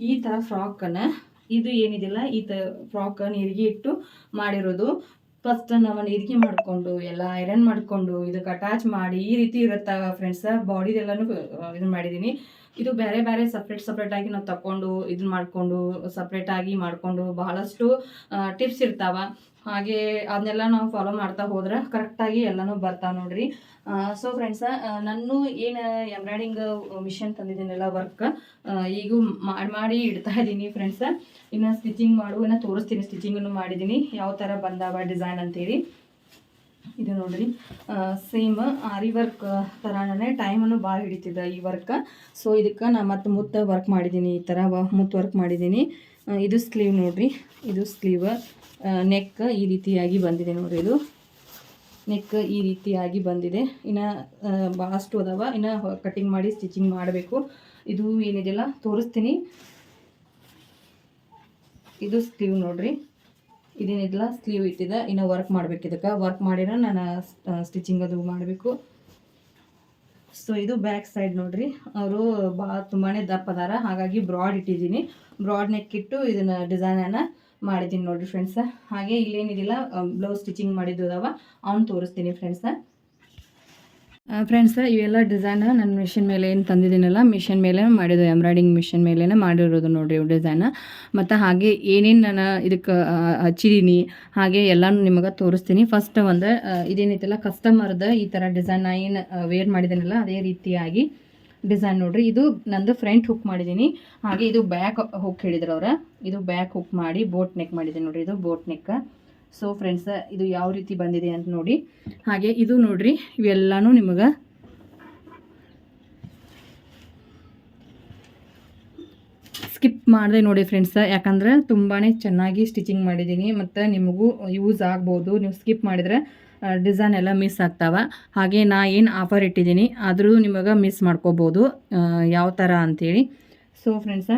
ಈ ಥರ ಫ್ರಾಕನ್ನು ಇದು ಏನಿದಿಲ್ಲ ಈ ತ ಫ್ರಾಕ್ ನೀರಿಗೆ ಇಟ್ಟು ಮಾಡಿರೋದು. ಫಸ್ಟ್ ನಾವು ನೀರಿಗೆ ಮಾಡಿಕೊಂಡು, ಎಲ್ಲ ಐರನ್ ಮಾಡಿಕೊಂಡು ಇದಕ್ಕೆ ಅಟ್ಯಾಚ್ ಮಾಡಿ, ಈ ರೀತಿ ಇರುತ್ತೆ ಫ್ರೆಂಡ್ಸ್ ಬಾಡಿದೆಲ್ಲನೂ ಇದು ಮಾಡಿದ್ದೀನಿ ಇದು ಬೇರೆ ಬೇರೆ ಸಪ್ರೇಟ್ ಸಪ್ರೇಟ್ ಆಗಿ ನಾವು ತಕೊಂಡು ಇದನ್ನ ಮಾಡಿಕೊಂಡು ಸಪ್ರೇಟ್ ಆಗಿ ಮಾಡಿಕೊಂಡು ಬಹಳಷ್ಟು ಟಿಪ್ಸ್ ಇರ್ತಾವ. ಹಾಗೆ ಅದನ್ನೆಲ್ಲ ನಾವು ಫಾಲೋ ಮಾಡ್ತಾ ಹೋದ್ರೆ ಕರೆಕ್ಟಾಗಿ ಎಲ್ಲನೂ ಬರ್ತಾವ ನೋಡ್ರಿ. ಸೊ ಫ್ರೆಂಡ್ಸ ನಾನು ಏನು ಎಂಬ್ರಾಯ್ಡಿಂಗ್ ಮಿಷನ್ ತಂದಿದ್ದೀನಲ್ಲ ವರ್ಕ್ ಈಗೂ ಮಾಡಿ ಮಾಡಿ ಇಡ್ತಾ ಇದ್ದೀನಿ ಫ್ರೆಂಡ್ಸ ಇನ್ನು ಸ್ಟಿಚಿಂಗ್ ಮಾಡು, ಇನ್ನು ತೋರಿಸ್ತೀನಿ ಸ್ಟಿಚಿಂಗನ್ನು ಮಾಡಿದ್ದೀನಿ ಯಾವ ಥರ ಬಂದಾವ ಡಿಸೈನ್ ಅಂತೇಳಿ. ಇದು ನೋಡ್ರಿ. ಸೇಮ್ ಆರಿ ವರ್ಕ್ ಥರನೇ ಟೈಮನ್ನು ಭಾಳ ಹಿಡಿತಿದ್ದ ಈ ವರ್ಕ್ ಸೊ ಇದಕ್ಕೆ ನಾ ಮತ್ತೆ ಮುತ್ತ ವರ್ಕ್ ಮಾಡಿದ್ದೀನಿ ಈ ಥರ ಮುತ್ತು ವರ್ಕ್ ಮಾಡಿದ್ದೀನಿ ಇದು ಸ್ಲೀವ್ ನೋಡ್ರಿ. ಇದು ಸ್ಲೀವ್ ನೆಕ್ ಈ ರೀತಿಯಾಗಿ ಬಂದಿದೆ ನೋಡ್ರಿ ಇದು. ನೆಕ್ ಈ ರೀತಿಯಾಗಿ ಬಂದಿದೆ. ಇನ್ನು ಭಾಳಷ್ಟು ಅದಾವ. ಇನ್ನು ಕಟಿಂಗ್ ಮಾಡಿ ಸ್ಟಿಚಿಂಗ್ ಮಾಡಬೇಕು. ಇದು ಏನಿದೆಯಲ್ಲ? ತೋರಿಸ್ತೀನಿ. ಇದು ಸ್ಲೀವ್ ನೋಡ್ರಿ. ಇದೇನಿದಿಲ್ಲ ಸ್ಲೀವ್ ಇಟ್ಟಿದೆ. ಇನ್ನು ವರ್ಕ್ ಮಾಡ್ಬೇಕು ಇದಕ್ಕೆ. ವರ್ಕ್ ಮಾಡಿರ ನಾನು ಸ್ಟಿಚಿಂಗ್ ಅದು ಮಾಡಬೇಕು. ಸೊ ಇದು ಬ್ಯಾಕ್ ಸೈಡ್ ನೋಡ್ರಿ. ಅವರು ಭಾಳ ತುಂಬಾ ದಪ್ಪದಾರ ಹಾಗಾಗಿ ಬ್ರಾಡ್ ಇಟ್ಟಿದ್ದೀನಿ. ಬ್ರಾಡ್ ನೆಕ್ ಇಟ್ಟು ಇದನ್ನ ಡಿಸೈನನ್ನು ಮಾಡಿದ್ದೀನಿ ನೋಡ್ರಿ ಫ್ರೆಂಡ್ಸ ಹಾಗೆ ಇಲ್ಲೇನಿದಿಲ್ಲ ಬ್ಲೌಸ್ ಸ್ಟಿಚಿಂಗ್ ಮಾಡಿದ್ದು ಅದಾವ. ಅವ್ನು ತೋರಿಸ್ತೀನಿ ಫ್ರೆಂಡ್ಸ ಫ್ರೆಂಡ್ಸ್ ಇವೆಲ್ಲ ಡಿಸೈನ್ ನನ್ನ ಮಿಷಿನ್ ಮೇಲೆ ಏನು ತಂದಿದ್ದೀನಲ್ಲ ಮಿಷಿನ್ ಮೇಲೆ ಮಾಡಿದ್ದು ಎಂಬ್ರಾಯ್ಡಿಂಗ್ ಮಿಷಿನ್ ಮೇಲೇ ಮಾಡಿರೋದು ನೋಡಿರಿ ಇವು ಡಿಸೈನ್ ಮತ್ತು ಹಾಗೆ ಏನೇನು ನಾನು ಇದಕ್ಕೆ ಹಚ್ಚಿದ್ದೀನಿ ಹಾಗೆ ಎಲ್ಲನೂ ನಿಮಗೆ ತೋರಿಸ್ತೀನಿ. ಫಸ್ಟ್ ಒಂದು ಇದೇನೈತಿಲ್ಲ ಕಸ್ಟಮರ್ದ ಈ ಥರ ಡಿಸೈನ್ ಏನು ವೇರ್ ಮಾಡಿದ್ದೀನಲ್ಲ ಅದೇ ರೀತಿಯಾಗಿ ಡಿಸೈನ್ ನೋಡಿರಿ. ಇದು ನಂದು ಫ್ರಂಟ್ ಹುಕ್ ಮಾಡಿದ್ದೀನಿ ಹಾಗೆ ಇದು ಬ್ಯಾಕ್ ಹುಕ್ ಹೇಳಿದ್ರು ಅವ್ರ. ಇದು ಬ್ಯಾಕ್ ಹುಕ್ ಮಾಡಿ ಬೋಟ್ ನೆಕ್ ಮಾಡಿದ್ದೀನಿ ನೋಡಿರಿ. ಇದು ಬೋಟ್ ನೆಕ್ ಸೊ ಫ್ರೆಂಡ್ಸ್ ಇದು ಯಾವ ರೀತಿ ಬಂದಿದೆ ಅಂತ ನೋಡಿ. ಹಾಗೆ ಇದು ನೋಡ್ರಿ, ಇವೆಲ್ಲನೂ ನಿಮಗೆ ಸ್ಕಿಪ್ ಮಾಡಿದೆ ನೋಡಿ ಫ್ರೆಂಡ್ಸ್ ಯಾಕಂದ್ರೆ ತುಂಬಾ ಚೆನ್ನಾಗಿ ಸ್ಟಿಚಿಂಗ್ ಮಾಡಿದ್ದೀನಿ ಮತ್ತು ನಿಮಗೂ ಯೂಸ್ ಆಗ್ಬೋದು. ನೀವು ಸ್ಕಿಪ್ ಮಾಡಿದರೆ ಡಿಸೈನ್ ಎಲ್ಲ ಮಿಸ್ ಆಗ್ತಾವೆ. ಹಾಗೆ ನಾ ಏನು ಆಫರ್ ಇಟ್ಟಿದ್ದೀನಿ, ಆದರೂ ನಿಮಗೆ ಮಿಸ್ ಮಾಡ್ಕೋಬೋದು ಯಾವ ಥರ ಅಂತೇಳಿ. ಸೊ ಫ್ರೆಂಡ್ಸ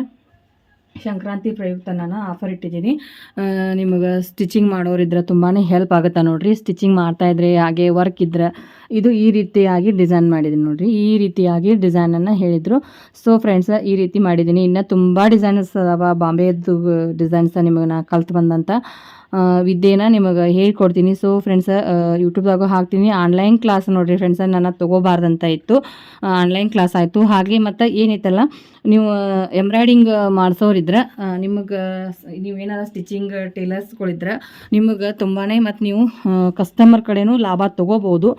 ಸಂಕ್ರಾಂತಿ ಪ್ರಯುಕ್ತ ನಾನು ಆಫರ್ ಇಟ್ಟಿದ್ದೀನಿ ನಿಮಗೆ ಸ್ಟಿಚಿಂಗ್ ಮಾಡೋರಿದ್ರೆ ತುಂಬಾ ಹೆಲ್ಪ್ ಆಗುತ್ತೆ ನೋಡಿರಿ. ಸ್ಟಿಚಿಂಗ್ ಮಾಡ್ತಾಯಿದ್ರೆ ಹಾಗೆ ವರ್ಕ್ ಇದ್ರೆ ಇದು ಈ ರೀತಿಯಾಗಿ ಡಿಸೈನ್ ಮಾಡಿದ್ದೀನಿ ನೋಡಿರಿ. ಈ ರೀತಿಯಾಗಿ ಡಿಸೈನನ್ನು ಹೇಳಿದರು. ಸೊ ಫ್ರೆಂಡ್ಸ್ ಈ ರೀತಿ ಮಾಡಿದ್ದೀನಿ. ಇನ್ನು ತುಂಬ ಡಿಸೈನ್ಸ್ ಅದಾವ. ಬಾಂಬೆದು ಡಿಸೈನ್ಸ್ ನಿಮಗೆ ನಾ ಕಲ್ತು ಬಂದಂಥ ವಿದ್ಯೆನ ನಿಮಗೆ ಹೇಳ್ಕೊಡ್ತೀನಿ. ಸೊ ಫ್ರೆಂಡ್ಸ್ ಯೂಟ್ಯೂಬ್ದಾಗು ಹಾಕ್ತೀನಿ. ಆನ್ಲೈನ್ ಕ್ಲಾಸ್ ನೋಡಿರಿ ಫ್ರೆಂಡ್ಸ್ ನನ್ನ ತೊಗೋಬಾರ್ದಂತ ಇತ್ತು. ಆನ್ಲೈನ್ ಕ್ಲಾಸ್ ಆಯಿತು. ಹಾಗೆ ಮತ್ತು ಏನೈತಲ್ಲ, ನೀವು ಎಂಬ್ರಾಯ್ಡಿಂಗ್ ಮಾಡಿಸೋರಿದ್ರೆ ನಿಮಗೆ ನೀವು ಏನಾರ ಸ್ಟಿಚಿಂಗ್ ಟೇಲರ್ಸ್ಗಳಿದ್ರೆ ನಿಮಗೆ ತುಂಬಾ ಮತ್ತು ನೀವು ಕಸ್ಟಮರ್ ಕಡೆನೂ ಲಾಭ ತೊಗೋಬೋದು.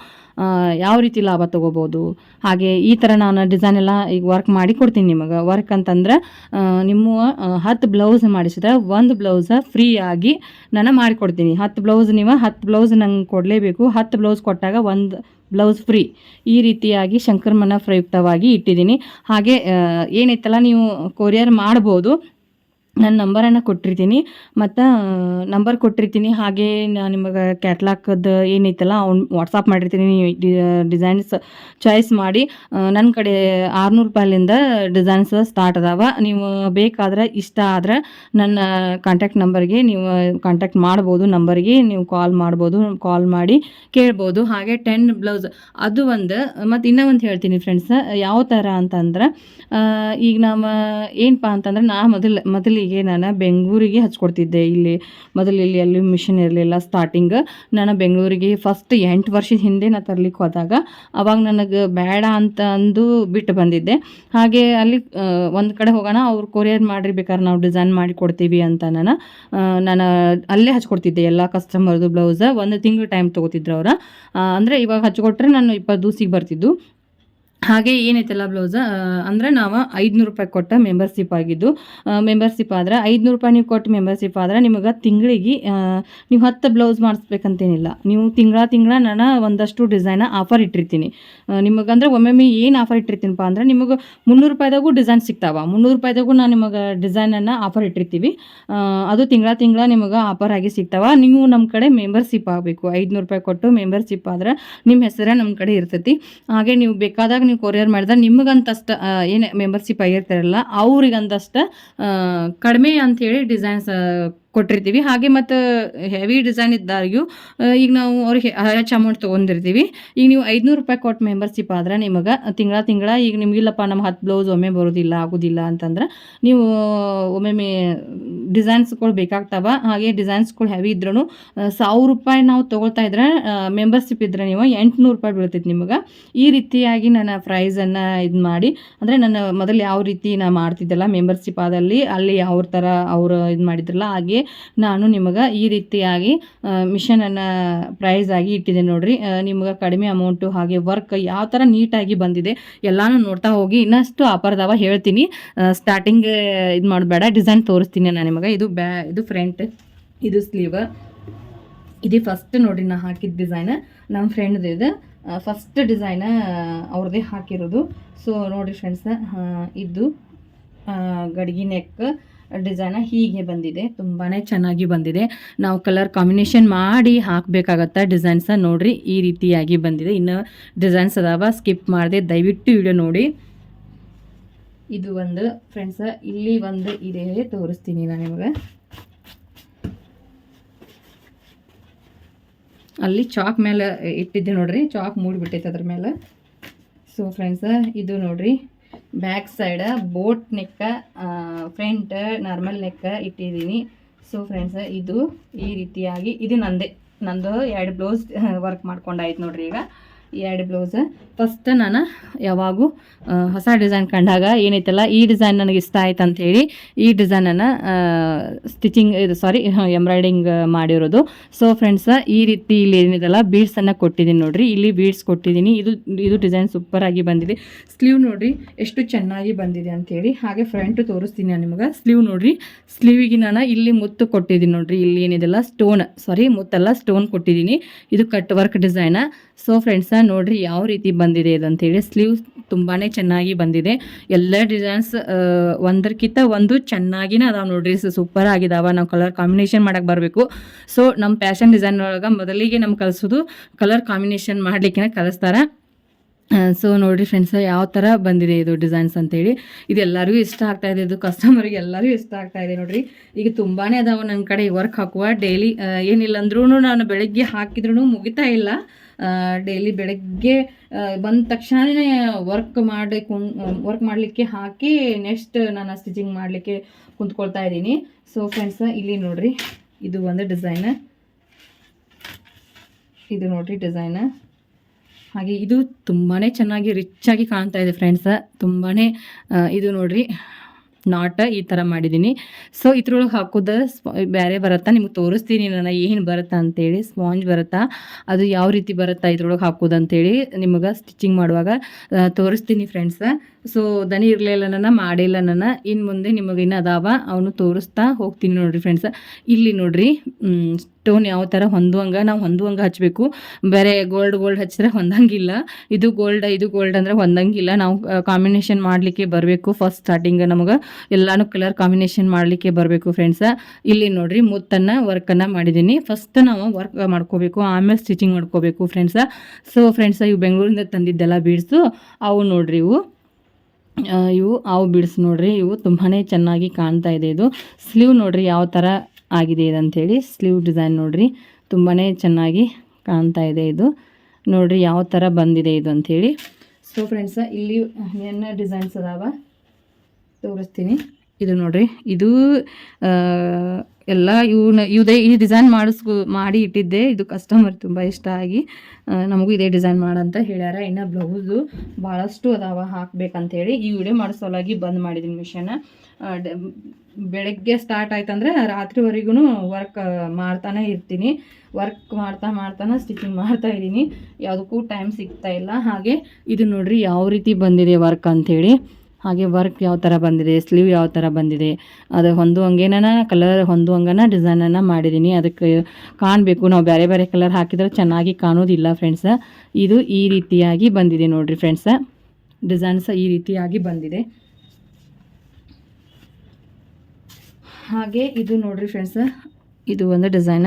ಯಾವ ರೀತಿ ಲಾಭ ತೊಗೋಬೋದು? ಹಾಗೆ ಈ ಥರ ನಾನು ಡಿಸೈನ್ ಎಲ್ಲ ಈಗ ವರ್ಕ್ ಮಾಡಿ ಕೊಡ್ತೀನಿ ನಿಮಗೆ. ವರ್ಕ್ ಅಂತಂದ್ರೆ ನಿಮ್ಮ ಹತ್ತು ಬ್ಲೌಸ್ ಮಾಡಿಸಿದ್ರೆ ಒಂದು ಬ್ಲೌಸ ಆಗಿ ನಾನು ಮಾಡಿಕೊಡ್ತೀನಿ ಹತ್ತು ಬ್ಲೌಸ್ ನೀವು ಹತ್ತು ಬ್ಲೌಸ್ ನಂಗೆ ಕೊಡಲೇಬೇಕು. ಹತ್ತು ಬ್ಲೌಸ್ ಕೊಟ್ಟಾಗ ಒಂದು ಬ್ಲೌಸ್ ಫ್ರೀ ಈ ರೀತಿಯಾಗಿ ಶಂಕರಮನ ಪ್ರಯುಕ್ತವಾಗಿ ಇಟ್ಟಿದ್ದೀನಿ. ಹಾಗೆ ಏನೈತಲ್ಲ ನೀವು ಕೊರಿಯರ್ ಮಾಡ್ಬೋದು. ನನ್ನ ನಂಬರನ್ನು ಕೊಟ್ಟಿರ್ತೀನಿ. ಮತ್ತು ನಂಬರ್ ಕೊಟ್ಟಿರ್ತೀನಿ. ಹಾಗೆ ನಾನು ನಿಮಗೆ ಕ್ಯಾಟ್ಲಾಕದ್ದು ಏನೈತಲ್ಲ, ಅವ್ನು ವಾಟ್ಸಪ್ ಮಾಡಿರ್ತೀನಿ. ನೀವು ಡಿಸೈನ್ಸ್ ಚಾಯ್ಸ್ ಮಾಡಿ. ನನ್ನ ಕಡೆ ಆರುನೂರು ರೂಪಾಯಿಲಿಂದ ಡಿಸೈನ್ಸ್ ಸ್ಟಾರ್ಟ್ ಅದಾವ. ನೀವು ಬೇಕಾದ್ರೆ, ಇಷ್ಟ ಆದ್ರೆ ನನ್ನ ಕಾಂಟ್ಯಾಕ್ಟ್ ನಂಬರ್ಗೆ ನೀವು ಕಾಂಟ್ಯಾಕ್ಟ್ ಮಾಡ್ಬೋದು. ನಂಬರ್ಗೆ ನೀವು ಕಾಲ್ ಮಾಡ್ಬೋದು. ಕಾಲ್ ಮಾಡಿ ಕೇಳ್ಬೋದು. ಹಾಗೆ ಟೆನ್ ಬ್ಲೌಸ್ ಅದು ಒಂದು, ಮತ್ತು ಇನ್ನೂ ಒಂದು ಹೇಳ್ತೀನಿ ಫ್ರೆಂಡ್ಸ್ ಯಾವ ಥರ ಅಂತಂದ್ರೆ ಈಗ ನಮ್ಮ ಏನಪ್ಪ ಅಂತಂದ್ರೆ ನಾ ಮೊದಲು, ಮೊದಲಿಗೆ ಹೀಗೆ ನಾನು ಬೆಂಗಳೂರಿಗೆ ಹಚ್ಕೊಡ್ತಿದ್ದೆ. ಇಲ್ಲಿ ಮೊದಲು ಇಲ್ಲಿ ಅಲ್ಲಿ ಮಿಷನ್ ಇರಲಿಲ್ಲ ಸ್ಟಾರ್ಟಿಂಗ್ ನಾನು ಬೆಂಗಳೂರಿಗೆ ಫಸ್ಟ್ ಎಂಟು ವರ್ಷದ ಹಿಂದೆ ನಾನು ತರ್ಲಿಕ್ಕೆ ಹೋದಾಗ ಅವಾಗ ನನಗೆ ಬೇಡ ಅಂತ ಅಂದು ಬಿಟ್ಟು ಬಂದಿದ್ದೆ. ಹಾಗೆ ಅಲ್ಲಿ ಒಂದು ಕಡೆ ಹೋಗೋಣ, ಅವ್ರು ಕೊರಿಯರ್ ಮಾಡಿರಿ ಬೇಕಾದ್ರೆ ನಾವು ಡಿಸೈನ್ ಮಾಡಿ ಕೊಡ್ತೀವಿ ಅಂತ ನಾನು ನಾನು ಅಲ್ಲೇ ಹಚ್ಕೊಡ್ತಿದ್ದೆ ಎಲ್ಲ ಕಸ್ಟಮರ್ದು ಬ್ಲೌಸ್ ಒಂದು ತಿಂಗಳು ಟೈಮ್ ತೊಗೋತಿದ್ರು ಅವರ. ಅಂದರೆ ಇವಾಗ ಹಚ್ಕೊಟ್ರೆ ನಾನು ಇಪ್ಪತ್ತು ದಿವ್ಸಿಗೆ ಬರ್ತಿದ್ದು. ಹಾಗೆ ಏನೈತಲ್ಲ ಬ್ಲೌಸ್ ಅಂದರೆ ನಾವು ಐದುನೂರು ರೂಪಾಯಿ ಕೊಟ್ಟ ಮೆಂಬರ್ಶಿಪ್ ಆಗಿದ್ದು ಮೆಂಬರ್ಶಿಪ್ ಆದ್ರೆ ಐದುನೂರು ರೂಪಾಯಿ ನೀವು ಕೊಟ್ಟು ಮೆಂಬರ್ಶಿಪ್ ಆದ್ರೆ ನಿಮಗೆ ತಿಂಗಳಿಗೆ ನೀವು ಹತ್ತು ಬ್ಲೌಸ್ ಮಾಡಿಸ್ಬೇಕಂತೇನಿಲ್ಲ. ನೀವು ತಿಂಗಳ ತಿಂಗಳ ನಾನು ಒಂದಷ್ಟು ಡಿಸೈನ ಆಫರ್ ಇಟ್ಟಿರ್ತೀನಿ. ನಿಮಗೆ ಅಂದ್ರೆ ಒಮ್ಮೊಮ್ಮೆ ಏನು ಆಫರ್ ಇಟ್ಟಿರ್ತೀನಪ್ಪ ಅಂದ್ರೆ ನಿಮಗೆ ಮುನ್ನೂರು ರೂಪಾಯಿದಾಗೂ ಡಿಸೈನ್ ಸಿಗ್ತಾವ. ಮುನ್ನೂರು ರೂಪಾಯಿದಾಗೂ ನಾನು ನಿಮಗೆ ಡಿಸೈನನ್ನು ಆಫರ್ ಇಟ್ಟಿರ್ತೀವಿ. ಅದು ತಿಂಗಳ ತಿಂಗಳ ನಿಮಗೆ ಆಫರ್ ಆಗಿ ಸಿಗ್ತಾವ. ನೀವು ನಮ್ಮ ಕಡೆ ಮೆಂಬರ್ಶಿಪ್ ಆಗಬೇಕು. ಐದುನೂರು ರೂಪಾಯಿ ಕೊಟ್ಟು ಮೆಂಬರ್ಶಿಪ್ ಆದ್ರೆ ನಿಮ್ಮ ಹೆಸರೇ ನಮ್ಮ ಕಡೆ ಇರ್ತೈತಿ. ಹಾಗೆ ನೀವು ಬೇಕಾದಾಗ ನೀವು ಕೊರಿಯರ್ ಮಾಡಿದ್ರೆ ನಿಮಗಂತಷ್ಟು ಏನು ಮೆಂಬರ್ಶಿಪ್ ಆಗಿರ್ತಾರಲ್ಲ ಅವ್ರಿಗಂತಷ್ಟು ಕಡಿಮೆ ಅಂಥೇಳಿ ಡಿಸೈನ್ಸ್ ಕೊಟ್ಟಿರ್ತೀವಿ. ಹಾಗೆ ಮತ್ತು ಹೆವಿ ಡಿಸೈನ್ ಇದ್ದಾಗ್ಯೂ ಈಗ ನಾವು ಅವ್ರಿಗೆ ಹೆಚ್ಚು ಅಮೌಂಟ್ ತೊಗೊಂಡಿರ್ತೀವಿ. ಈಗ ನೀವು ಐದುನೂರು ರೂಪಾಯಿ ಕೊಟ್ಟು ಮೆಂಬರ್ಶಿಪ್ ಆದ್ರೆ ನಿಮಗೆ, ತಿಂಗಳ ತಿಂಗಳ ಈಗ ನಿಮಗಿಲ್ಲಪ್ಪ ನಮ್ಮ ಹತ್ತು ಬ್ಲೌಸ್ ಒಮ್ಮೆ ಬರೋದಿಲ್ಲ, ಆಗೋದಿಲ್ಲ ಅಂತಂದ್ರೆ ನೀವು, ಒಮ್ಮೊಮ್ಮೆ ಡಿಸೈನ್ಸ್ಗಳು ಬೇಕಾಗ್ತಾವ. ಹಾಗೆ ಡಿಸೈನ್ಸ್ಗಳು ಹೆವಿ ಇದ್ರೂ ಸಾವಿರ ರೂಪಾಯಿ ನಾವು ತೊಗೊಳ್ತಾ ಇದ್ರೆ ಮೆಂಬರ್ಶಿಪ್ ಇದ್ರೆ ನೀವು ಎಂಟುನೂರು ರೂಪಾಯಿ ಬೀಳ್ತೈತಿ ನಿಮಗೆ. ಈ ರೀತಿಯಾಗಿ ನನ್ನ ಪ್ರೈಸನ್ನು ಇದು ಮಾಡಿ, ಅಂದರೆ ನನ್ನ ಮೊದಲು ಯಾವ ರೀತಿ ನಾನು ಮಾಡ್ತಿದ್ದಲ್ಲ ಮೆಂಬರ್ಶಿಪ್ ಆದಲ್ಲಿ, ಅಲ್ಲಿ ಅವ್ರ ಥರ ಅವರು ಇದು ಮಾಡಿದ್ರಲ್ಲ, ಹಾಗೆ ನಾನು ನಿಮಗೆ ಈ ರೀತಿಯಾಗಿ ಮಿಷನನ್ನು ಪ್ರೈಸ್ ಆಗಿ ಇಟ್ಟಿದೆ ನೋಡಿರಿ. ನಿಮ್ಗೆ ಕಡಿಮೆ ಅಮೌಂಟು ಹಾಗೆ ವರ್ಕ್ ಯಾವ ಥರ ನೀಟಾಗಿ ಬಂದಿದೆ ಎಲ್ಲಾನು ನೋಡ್ತಾ ಹೋಗಿ. ಇನ್ನಷ್ಟು ಅಪರದವ ಹೇಳ್ತೀನಿ. ಸ್ಟಾರ್ಟಿಂಗ್ ಇದು ಮಾಡಬೇಡ ಡಿಸೈನ್ ತೋರಿಸ್ತೀನಿ ನಾನು ನಿಮಗೆ. ಇದು ಬ್ಯಾ, ಇದು ಫ್ರಂಟ್ ಇದು ಸ್ಲೀವ್ ಇದು ಫಸ್ಟ್ ನೋಡಿ ನಾ ಹಾಕಿದ ಡಿಸೈನ್ ನಮ್ಮ ಫ್ರೆಂಡ್ದು ಇದು. ಫಸ್ಟ್ ಡಿಸೈನ್ ಅವ್ರದ್ದೇ ಹಾಕಿರೋದು. ಸೊ ನೋಡಿ ಫ್ರೆಂಡ್ಸ್ ಇದು ಗಡ್ಗಿ ನೆಕ್ ಡಿಸೈನ ಹೀಗೆ ಬಂದಿದೆ ತುಂಬಾ ಚೆನ್ನಾಗಿ ಬಂದಿದೆ. ನಾವು ಕಲರ್ ಕಾಂಬಿನೇಷನ್ ಮಾಡಿ ಹಾಕಬೇಕಾಗತ್ತೆ ಡಿಸೈನ್ಸ್ ನೋಡ್ರಿ, ಈ ರೀತಿಯಾಗಿ ಬಂದಿದೆ. ಇನ್ನು ಡಿಸೈನ್ಸ್ ಅದಾವ ಸ್ಕಿಪ್ ಮಾಡಿದೆ, ದಯವಿಟ್ಟು ವಿಡಿಯೋ ನೋಡಿ. ಇದು ಒಂದು ಫ್ರೆಂಡ್ಸ ಇಲ್ಲಿ ಒಂದು ಇದೆ ತೋರಿಸ್ತೀನಿ ನಾನು ನಿಮಗೆ. ಅಲ್ಲಿ ಚಾಕ್ ಮೇಲೆ ಇಟ್ಟಿದ್ದೆ ನೋಡ್ರಿ ಚಾಕ್ ಮೂಡಿಬಿಟ್ಟೈತೆ ಅದ್ರ ಮೇಲೆ. ಸೊ ಫ್ರೆಂಡ್ಸ ಇದು ನೋಡ್ರಿ. Back side boat neck front normal neck ಇಟ್ಟಿದ್ದೀನಿ. ಸೊ ಫ್ರೆಂಡ್ಸ್ ಇದು ಈ ರೀತಿಯಾಗಿ, ಇದು ನಂದೇ. ನಂದು ಎರಡು ಬ್ಲೌಸ್ ವರ್ಕ್ ಮಾಡ್ಕೊಂಡಾಯ್ತು ನೋಡ್ರಿ ಈಗ. ಎರಡು ಬ್ಲೌಸ್ ಫಸ್ಟ್ ನಾನು ಯಾವಾಗೂ ಹೊಸ ಡಿಸೈನ್ ಕಂಡಾಗ ಏನೈತಲ್ಲ, ಈ ಡಿಸೈನ್ ನನಗೆ ಇಷ್ಟ ಆಯ್ತು ಅಂಥೇಳಿ ಈ ಡಿಸೈನನ್ನು ಸ್ಟಿಚಿಂಗ್, ಇದು ಸಾರಿ ಎಂಬ್ರಾಯ್ಡಿಂಗ್ ಮಾಡಿರೋದು. ಸೊ ಫ್ರೆಂಡ್ಸ ಈ ರೀತಿ ಇಲ್ಲಿ ಏನಿದೆಲ್ಲ ಬೀಡ್ಸನ್ನು ಕೊಟ್ಟಿದ್ದೀನಿ ನೋಡಿರಿ. ಇಲ್ಲಿ ಬೀಡ್ಸ್ ಕೊಟ್ಟಿದ್ದೀನಿ. ಇದು ಇದು ಡಿಸೈನ್ ಸೂಪರ್ ಆಗಿ ಬಂದಿದೆ. ಸ್ಲೀವ್ ನೋಡಿರಿ, ಎಷ್ಟು ಚೆನ್ನಾಗಿ ಬಂದಿದೆ ಅಂತೇಳಿ ಹಾಗೆ ಫ್ರಂಟ್ ತೋರಿಸ್ತೀನಿ ನಾನು ನಿಮಗೆ. ಸ್ಲೀವ್ ನೋಡಿರಿ ಸ್ಲೀವಿಗೆ ನಾನು ಇಲ್ಲಿ ಮುತ್ತು ಕೊಟ್ಟಿದ್ದೀನಿ ನೋಡಿರಿ. ಇಲ್ಲಿ ಏನಿದೆಲ್ಲ ಸ್ಟೋನ್ ಸಾರಿ ಮುತ್ತಲ್ಲ ಸ್ಟೋನ್ ಕೊಟ್ಟಿದ್ದೀನಿ. ಇದು cut work design so friends ನೋಡಿರಿ, ಯಾವ ರೀತಿ ಬಂದಿದೆ ಇದು ಅಂತೇಳಿ ಸ್ಲೀವ್ ತುಂಬಾ ಚೆನ್ನಾಗಿ ಬಂದಿದೆ. ಎಲ್ಲ ಡಿಸೈನ್ಸ್ ಒಂದಕ್ಕಿಂತ ಒಂದು ಚೆನ್ನಾಗಿನೇ ಅದಾವ ನೋಡ್ರಿ. ಸೂಪರ್ ಆಗಿದಾವ. ನಾವು ಕಲರ್ ಕಾಂಬಿನೇಷನ್ ಮಾಡಕ್ಕೆ ಬರಬೇಕು. ಸೊ ನಮ್ಮ ಫ್ಯಾಷನ್ ಡಿಸೈನ್ ಒಳಗೆ ಮೊದಲಿಗೆ ನಮ್ಗೆ ಕಲಿಸೋದು ಕಲರ್ ಕಾಂಬಿನೇಷನ್ ಮಾಡ್ಲಿಕ್ಕೆ ಕಲಿಸ್ತಾರೆ. ಸೊ ನೋಡಿರಿ ಫ್ರೆಂಡ್ಸ್ ಯಾವ ಥರ ಬಂದಿದೆ ಇದು ಡಿಸೈನ್ಸ್ ಅಂತೇಳಿ. ಇದು ಎಲ್ಲರಿಗೂ ಇಷ್ಟ ಆಗ್ತಾ ಇದೆ. ಇದು ಕಸ್ಟಮರಿಗೆ ಎಲ್ಲರಿಗೂ ಇಷ್ಟ ಆಗ್ತಾ ಇದೆ ನೋಡ್ರಿ. ಈಗ ತುಂಬಾ ಅದಾವ ನನ್ನ ಕಡೆ ವರ್ಕ್ ಹಾಕುವ. ಡೈಲಿ ಏನಿಲ್ಲ ಅಂದ್ರೂ ನಾನು ಬೆಳಗ್ಗೆ ಹಾಕಿದ್ರೂ ಮುಗಿತಾ ಇಲ್ಲ. ಡೈಲಿ ಬೆಳಗ್ಗೆ ಬಂದ ತಕ್ಷಣನೇ ವರ್ಕ್ ಮಾಡಿ ವರ್ಕ್ ಮಾಡಲಿಕ್ಕೆ ಹಾಕಿ ನೆಕ್ಸ್ಟ್ ನಾನು ಸ್ಟಿಚಿಂಗ್ ಮಾಡಲಿಕ್ಕೆ ಕುಂತ್ಕೊಳ್ತಾ ಇದ್ದೀನಿ. ಸೊ ಫ್ರೆಂಡ್ಸ್ ಇಲ್ಲಿ ನೋಡಿರಿ, ಇದು ಒಂದು ಡಿಸೈನ್ ಇದು ನೋಡ್ರಿ ಡಿಸೈನ್ ಹಾಗೆ ಇದು ತುಂಬಾ ಚೆನ್ನಾಗಿ ರಿಚ್ ಆಗಿ ಕಾಣ್ತಾ ಇದೆ ಫ್ರೆಂಡ್ಸ್ ತುಂಬಾ ಇದು ನೋಡ್ರಿ ನಾಟ್ ಈ ಥರ ಮಾಡಿದ್ದೀನಿ. ಸೊ ಇದ್ರೊಳಗೆ ಹಾಕೋದು ಬೇರೆ ಬರುತ್ತಾ? ನಿಮ್ಗೆ ತೋರಿಸ್ತೀನಿ ನಾನು, ಏನು ಬರುತ್ತಾ ಅಂತೇಳಿ. ಸ್ಪಾಂಜ್ ಬರುತ್ತಾ? ಅದು ಯಾವ ರೀತಿ ಬರುತ್ತಾ ಇದ್ರೊಳಗೆ ಹಾಕೋದು ಅಂತೇಳಿ ನಿಮಗೆ ಸ್ಟಿಚಿಂಗ್ ಮಾಡುವಾಗ ತೋರಿಸ್ತೀನಿ ಫ್ರೆಂಡ್ಸ ಸೊ ದನಿ ಇರಲಿಲ್ಲ ನನ್ನ ಮಾಡಿಲ್ಲ ನನ್ನ ಇನ್ನು ಮುಂದೆ ನಿಮಗೆ ಇನ್ನು ಅದಾವ, ಅವನು ತೋರಿಸ್ತಾ ಹೋಗ್ತೀನಿ ನೋಡಿರಿ ಫ್ರೆಂಡ್ಸ ಇಲ್ಲಿ ನೋಡ್ರಿ ಸ್ಟೋನ್ ಯಾವ ಥರ ಹೊಂದುವಂಗೆ, ನಾವು ಹೊಂದುವಂಗೆ ಹಚ್ಚಬೇಕು ಬೇರೆ ಗೋಲ್ಡ್ ಗೋಲ್ಡ್ ಹಚ್ಚಿದ್ರೆ ಹೊಂದಂಗಿಲ್ಲ. ಇದು ಗೋಲ್ಡ್ ಇದು ಗೋಲ್ಡ್ ಅಂದರೆ ಹೊಂದಂಗಿಲ್ಲ. ನಾವು ಕಾಂಬಿನೇಷನ್ ಮಾಡಲಿಕ್ಕೆ ಬರಬೇಕು ಫಸ್ಟ್ ಸ್ಟಾರ್ಟಿಂಗ್ ನಮಗೆ. ಎಲ್ಲಾನು ಕಲರ್ ಕಾಂಬಿನೇಷನ್ ಮಾಡಲಿಕ್ಕೆ ಬರಬೇಕು ಫ್ರೆಂಡ್ಸ ಇಲ್ಲಿ ನೋಡಿರಿ, ಮುತ್ತನ್ನು ವರ್ಕನ್ನು ಮಾಡಿದ್ದೀನಿ. ಫಸ್ಟ್ ನಾವು ವರ್ಕ್ ಮಾಡ್ಕೋಬೇಕು, ಆಮೇಲೆ ಸ್ಟಿಚಿಂಗ್ ಮಾಡ್ಕೋಬೇಕು ಫ್ರೆಂಡ್ಸ ಸೊ ಫ್ರೆಂಡ್ಸ ಇವು ಬೆಂಗಳೂರಿಂದ ತಂದಿದ್ದೆಲ್ಲ ಬೀಡ್ಸು ಅವು ನೋಡ್ರಿ ಇವು. ಇವು ಅವು ಬಿಡ್ಸ್ ನೋಡ್ರಿ, ಇವು ತುಂಬಾ ಚೆನ್ನಾಗಿ ಕಾಣ್ತಾ ಇದೆ ಇದು. ಸ್ಲೀವ್ ನೋಡ್ರಿ ಯಾವ ಥರ ಆಗಿದೆ ಇದು ಸ್ಲೀವ್ ಡಿಸೈನ್ ನೋಡ್ರಿ ತುಂಬಾ ಚೆನ್ನಾಗಿ ಕಾಣ್ತಾ ಇದೆ ಇದು. ನೋಡ್ರಿ ಯಾವ ಥರ ಬಂದಿದೆ ಇದು ಅಂಥೇಳಿ ಸೊ ಫ್ರೆಂಡ್ಸ ಇಲ್ಲಿ ಏನು ಡಿಸೈನ್ಸ್ ಅದಾವ? ತೋರಿಸ್ತೀನಿ. ಇದು ನೋಡ್ರಿ. ಇದು ಎಲ್ಲ ಇವನ್ನ ಇದೇ ಈ ಡಿಸೈನ್ ಮಾಡಿಸ್ಕೊ, ಮಾಡಿ ಇಟ್ಟಿದ್ದೆ ಇದು ಕಸ್ಟಮರ್ ತುಂಬ ಇಷ್ಟ ಆಗಿ ನಮಗೂ ಇದೇ ಡಿಸೈನ್ ಮಾಡಂತ ಹೇಳ್ಯಾರ. ಇನ್ನು ಬ್ಲೌಸು ಭಾಳಷ್ಟು ಅದಾವ, ಹಾಕ್ಬೇಕಂತೇಳಿ ಈ ವಿಡಿಯೋ ಮಾಡಿಸೋಲಾಗಿ ಬಂದ್ ಮಾಡಿದ್ದೀನಿ ಮಿಷನ್. ಬೆಳಗ್ಗೆ ಸ್ಟಾರ್ಟ್ ಆಯ್ತಂದ್ರೆ ರಾತ್ರಿವರೆಗೂ ವರ್ಕ್ ಮಾಡ್ತಾನೆ ಇರ್ತೀನಿ. ವರ್ಕ್ ಮಾಡ್ತಾ ಮಾಡ್ತಾನೆ ಸ್ಟಿಚಿಂಗ್ ಮಾಡ್ತಾ ಇದ್ದೀನಿ. ಯಾವುದಕ್ಕೂ ಟೈಮ್ ಸಿಗ್ತಾ ಇಲ್ಲ. ಹಾಗೆ ಇದು ನೋಡ್ರಿ, ಯಾವ ರೀತಿ ಬಂದಿದೆ ವರ್ಕ್ ಅಂಥೇಳಿ ಹಾಗೆ ವರ್ಕ್ ಯಾವ ಥರ ಬಂದಿದೆ ಸ್ಲೀವ್ ಯಾವ ಥರ ಬಂದಿದೆ, ಅದು ಹೊಂದುವಂಗೆನ ಕಲರ್ ಹೊಂದುವಂಗನ ಡಿಸೈನನ್ನು ಮಾಡಿದ್ದೀನಿ ಅದಕ್ಕೆ ಕಾಣಬೇಕು. ನಾವು ಬೇರೆ ಬೇರೆ ಕಲರ್ ಹಾಕಿದ್ರೆ ಚೆನ್ನಾಗಿ ಕಾಣೋದಿಲ್ಲ ಫ್ರೆಂಡ್ಸ ಇದು ಈ ರೀತಿಯಾಗಿ ಬಂದಿದೆ ನೋಡಿರಿ ಫ್ರೆಂಡ್ಸ ಡಿಸೈನ್ಸ್ ಈ ರೀತಿಯಾಗಿ ಬಂದಿದೆ. ಹಾಗೆ ಇದು ನೋಡಿರಿ ಫ್ರೆಂಡ್ಸ ಇದು ಒಂದು design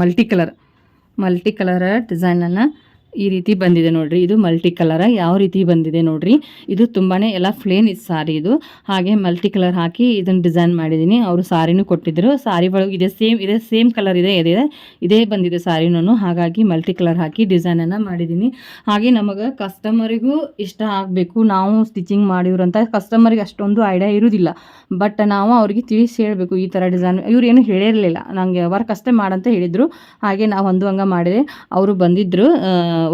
multi colour multi colour ಡಿಸೈನನ್ನು ಈ ರೀತಿ ಬಂದಿದೆ ನೋಡ್ರಿ. ಇದು ಮಲ್ಟಿ ಕಲರ ಯಾವ ರೀತಿ ಬಂದಿದೆ ನೋಡ್ರಿ. ಇದು ತುಂಬಾನೇ ಎಲ್ಲ ಫ್ಲೇನ್ ಇದು ಸಾರಿ ಇದು. ಹಾಗೆ ಮಲ್ಟಿ ಕಲರ್ ಹಾಕಿ ಇದನ್ನ ಡಿಸೈನ್ ಮಾಡಿದ್ದೀನಿ ಅವರು ಸಾರಿನೂ ಕೊಟ್ಟಿದ್ರು. ಸಾರಿ ಒಳಗೆ ಇದೆ ಸೇಮ್ ಇದೆ ಸೇಮ್ ಕಲರ್ ಇದೆ ಇದೆ, ಇದೇ. ಬಂದಿದೆ ಸಾರಿನೂ ಹಾಗಾಗಿ ಮಲ್ಟಿ ಕಲರ್ ಹಾಕಿ ಡಿಸೈನನ್ನು ಮಾಡಿದ್ದೀನಿ ಹಾಗೆ ನಮಗೆ ಕಸ್ಟಮರಿಗೂ ಇಷ್ಟ ಆಗಬೇಕು. ನಾವು ಸ್ಟಿಚಿಂಗ್ ಮಾಡಿವ್ರಂತ ಕಸ್ಟಮರಿಗೆ ಅಷ್ಟೊಂದು ಐಡಿಯಾ ಇರೋದಿಲ್ಲ. ಬಟ್ ನಾವು ಅವ್ರಿಗೆ ತಿಳಿಸಿ ಹೇಳಬೇಕು ಈ ಥರ ಡಿಸೈನ್ ಇವ್ರು ಏನು ಹೇಳಿರಲಿಲ್ಲ. ನನಗೆ ವರ್ಕ್ ಅಷ್ಟೇ ಮಾಡಂತ ಹೇಳಿದರು. ಹಾಗೆ ನಾವು ಒಂದು ಹಂಗೆ ಮಾಡಿದೆ. ಅವರು ಬಂದಿದ್ದರು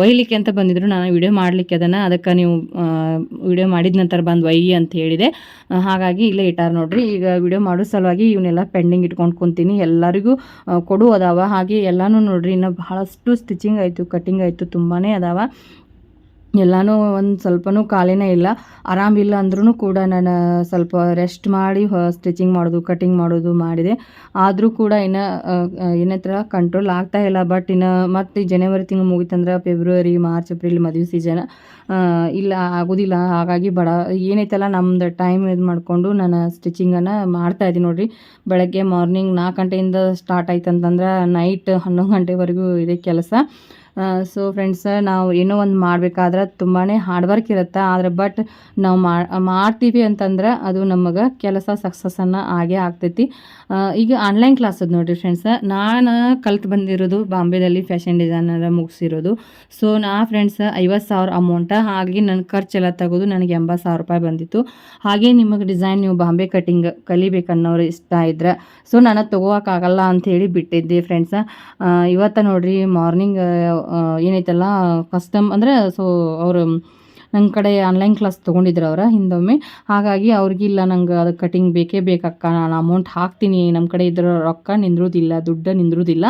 ಒಯ್ಯಲಿಕ್ಕೆ ಅಂತ ಬಂದಿದ್ದರು ನಾನು ವಿಡಿಯೋ ಮಾಡಲಿಕ್ಕೆ ಅದನ್ನು. ಅದಕ್ಕೆ ನೀವು ವಿಡಿಯೋ ಮಾಡಿದ ನಂತರ ಬಂದು ಒಯ್ಯಿ ಅಂತ ಹೇಳಿದೆ. ಹಾಗಾಗಿ ಇಲ್ಲೇ ಇಟ್ಟಾರ ನೋಡ್ರಿ. ಈಗ ವಿಡಿಯೋ ಮಾಡೋ ಸಲುವಾಗಿ ಇವನ್ನೆಲ್ಲ ಪೆಂಡಿಂಗ್ ಇಟ್ಕೊಂಡು ಕುಂತೀನಿ. ಎಲ್ಲರಿಗೂ ಕೊಡು ಅದಾವ. ಹಾಗೆ ಎಲ್ಲನೂ ನೋಡ್ರಿ. ಇನ್ನು ಬಹಳಷ್ಟು ಸ್ಟಿಚಿಂಗ್ ಆಯಿತು ಕಟ್ಟಿಂಗ್ ಆಯಿತು ತುಂಬಾ ಅದಾವ. ಎಲ್ಲನೂ ಒಂದು ಸ್ವಲ್ಪನೂ ಖಾಲಿನೇ ಇಲ್ಲ. ಆರಾಮಿಲ್ಲ ಅಂದ್ರೂ ಕೂಡ ನಾನು ಸ್ವಲ್ಪ ರೆಸ್ಟ್ ಮಾಡಿ ಸ್ಟಿಚಿಂಗ್ ಮಾಡೋದು ಕಟಿಂಗ್ ಮಾಡೋದು ಮಾಡಿದೆ. ಆದರೂ ಕೂಡ ಇನ್ನು ಏನತ್ರ ಕಂಟ್ರೋಲ್ ಆಗ್ತಾ ಇಲ್ಲ. ಬಟ್ ಇನ್ನು ಮತ್ತೆ ಜನವರಿ ತಿಂಗಳು ಮುಗಿತಂದ್ರೆ ಫೆಬ್ರವರಿ ಮಾರ್ಚ್ ಏಪ್ರಿಲ್ ಮದುವೆ ಸೀಸನ್ ಇಲ್ಲ, ಆಗೋದಿಲ್ಲ. ಹಾಗಾಗಿ ಬಡ, ಏನೈತಲ್ಲ ನಮ್ದು ಟೈಮ್ ಇದು ಮಾಡಿಕೊಂಡು ನಾನು ಸ್ಟಿಚಿಂಗನ್ನು ಮಾಡ್ತಾ ಇದ್ದೀನಿ ನೋಡಿರಿ. ಬೆಳಗ್ಗೆ ಮಾರ್ನಿಂಗ್ ನಾಲ್ಕು ಗಂಟೆಯಿಂದ ಸ್ಟಾರ್ಟ್ ಆಯ್ತು ಅಂತಂದ್ರೆ ನೈಟ್ ಹನ್ನೊಂದು ಗಂಟೆವರೆಗೂ ಇದೆ ಕೆಲಸ. ಸೊ ಫ್ರೆಂಡ್ಸ್ ನಾವು ಏನೋ ಒಂದು ಮಾಡಬೇಕಾದ್ರೆ ತುಂಬಾ ಹಾರ್ಡ್ ವರ್ಕ್ ಇರುತ್ತೆ. ಆದರೆ ಬಟ್ ನಾವು ಮಾಡ್ತೀವಿ ಅಂತಂದ್ರೆ ಅದು ನಮಗೆ ಕೆಲಸ ಸಕ್ಸಸ್ಸನ್ನು ಆಗೇ ಆಗ್ತೈತಿ. ಈಗ ಆನ್ಲೈನ್ ಕ್ಲಾಸ್ ಅದು ನೋಡಿರಿ ಫ್ರೆಂಡ್ಸ್ ನಾನು ಕಲ್ತು ಬಂದಿರೋದು ಬಾಂಬೆದಲ್ಲಿ ಫ್ಯಾಷನ್ ಡಿಸೈನರ್ ಮುಗಿಸಿರೋದು. ಸೊ ನಾ ಫ್ರೆಂಡ್ಸ್ ಐವತ್ತು ಸಾವಿರ ಅಮೌಂಟ ಹಾಗೆ ನನ್ನ ಖರ್ಚೆಲ್ಲ ತೆಗೆದು ನನಗೆ ಎಂಬತ್ತು ಸಾವಿರ ರೂಪಾಯಿ ಬಂದಿತ್ತು. ಹಾಗೆ ನಿಮಗೆ ಡಿಸೈನ್ ನೀವು ಬಾಂಬೆ ಕಟಿಂಗ್ ಕಲಿಬೇಕನ್ನೋರು ಇಷ್ಟ ಇದ್ರೆ. ಸೊ ನಾನು ತೊಗೋಕ್ಕಾಗಲ್ಲ ಅಂಥೇಳಿ ಬಿಟ್ಟಿದ್ದೆ ಫ್ರೆಂಡ್ಸ ಇವತ್ತು ನೋಡ್ರಿ ಮಾರ್ನಿಂಗ್ ಏನೈತಲ್ಲ ಕಸ್ಟಮ್ ಅಂದರೆ ಸೊ ಅವರು ನನ್ನ ಕಡೆ ಆನ್ಲೈನ್ ಕ್ಲಾಸ್ ತೊಗೊಂಡಿದ್ರು ಅವರ ಹಿಂದೊಮ್ಮೆ. ಹಾಗಾಗಿ ಅವ್ರಿಗಿಲ್ಲ ನಂಗೆ ಅದು ಕಟಿಂಗ್ ಬೇಕೇ ಬೇಕಕ್ಕ ನಾನು ಅಮೌಂಟ್ ಹಾಕ್ತೀನಿ. ನಮ್ಮ ಕಡೆ ಇದ್ರ ರೊಕ್ಕ ನಿಂದ್ರೋದಿಲ್ಲ, ದುಡ್ಡು ನಿಂದ್ರೋದಿಲ್ಲ.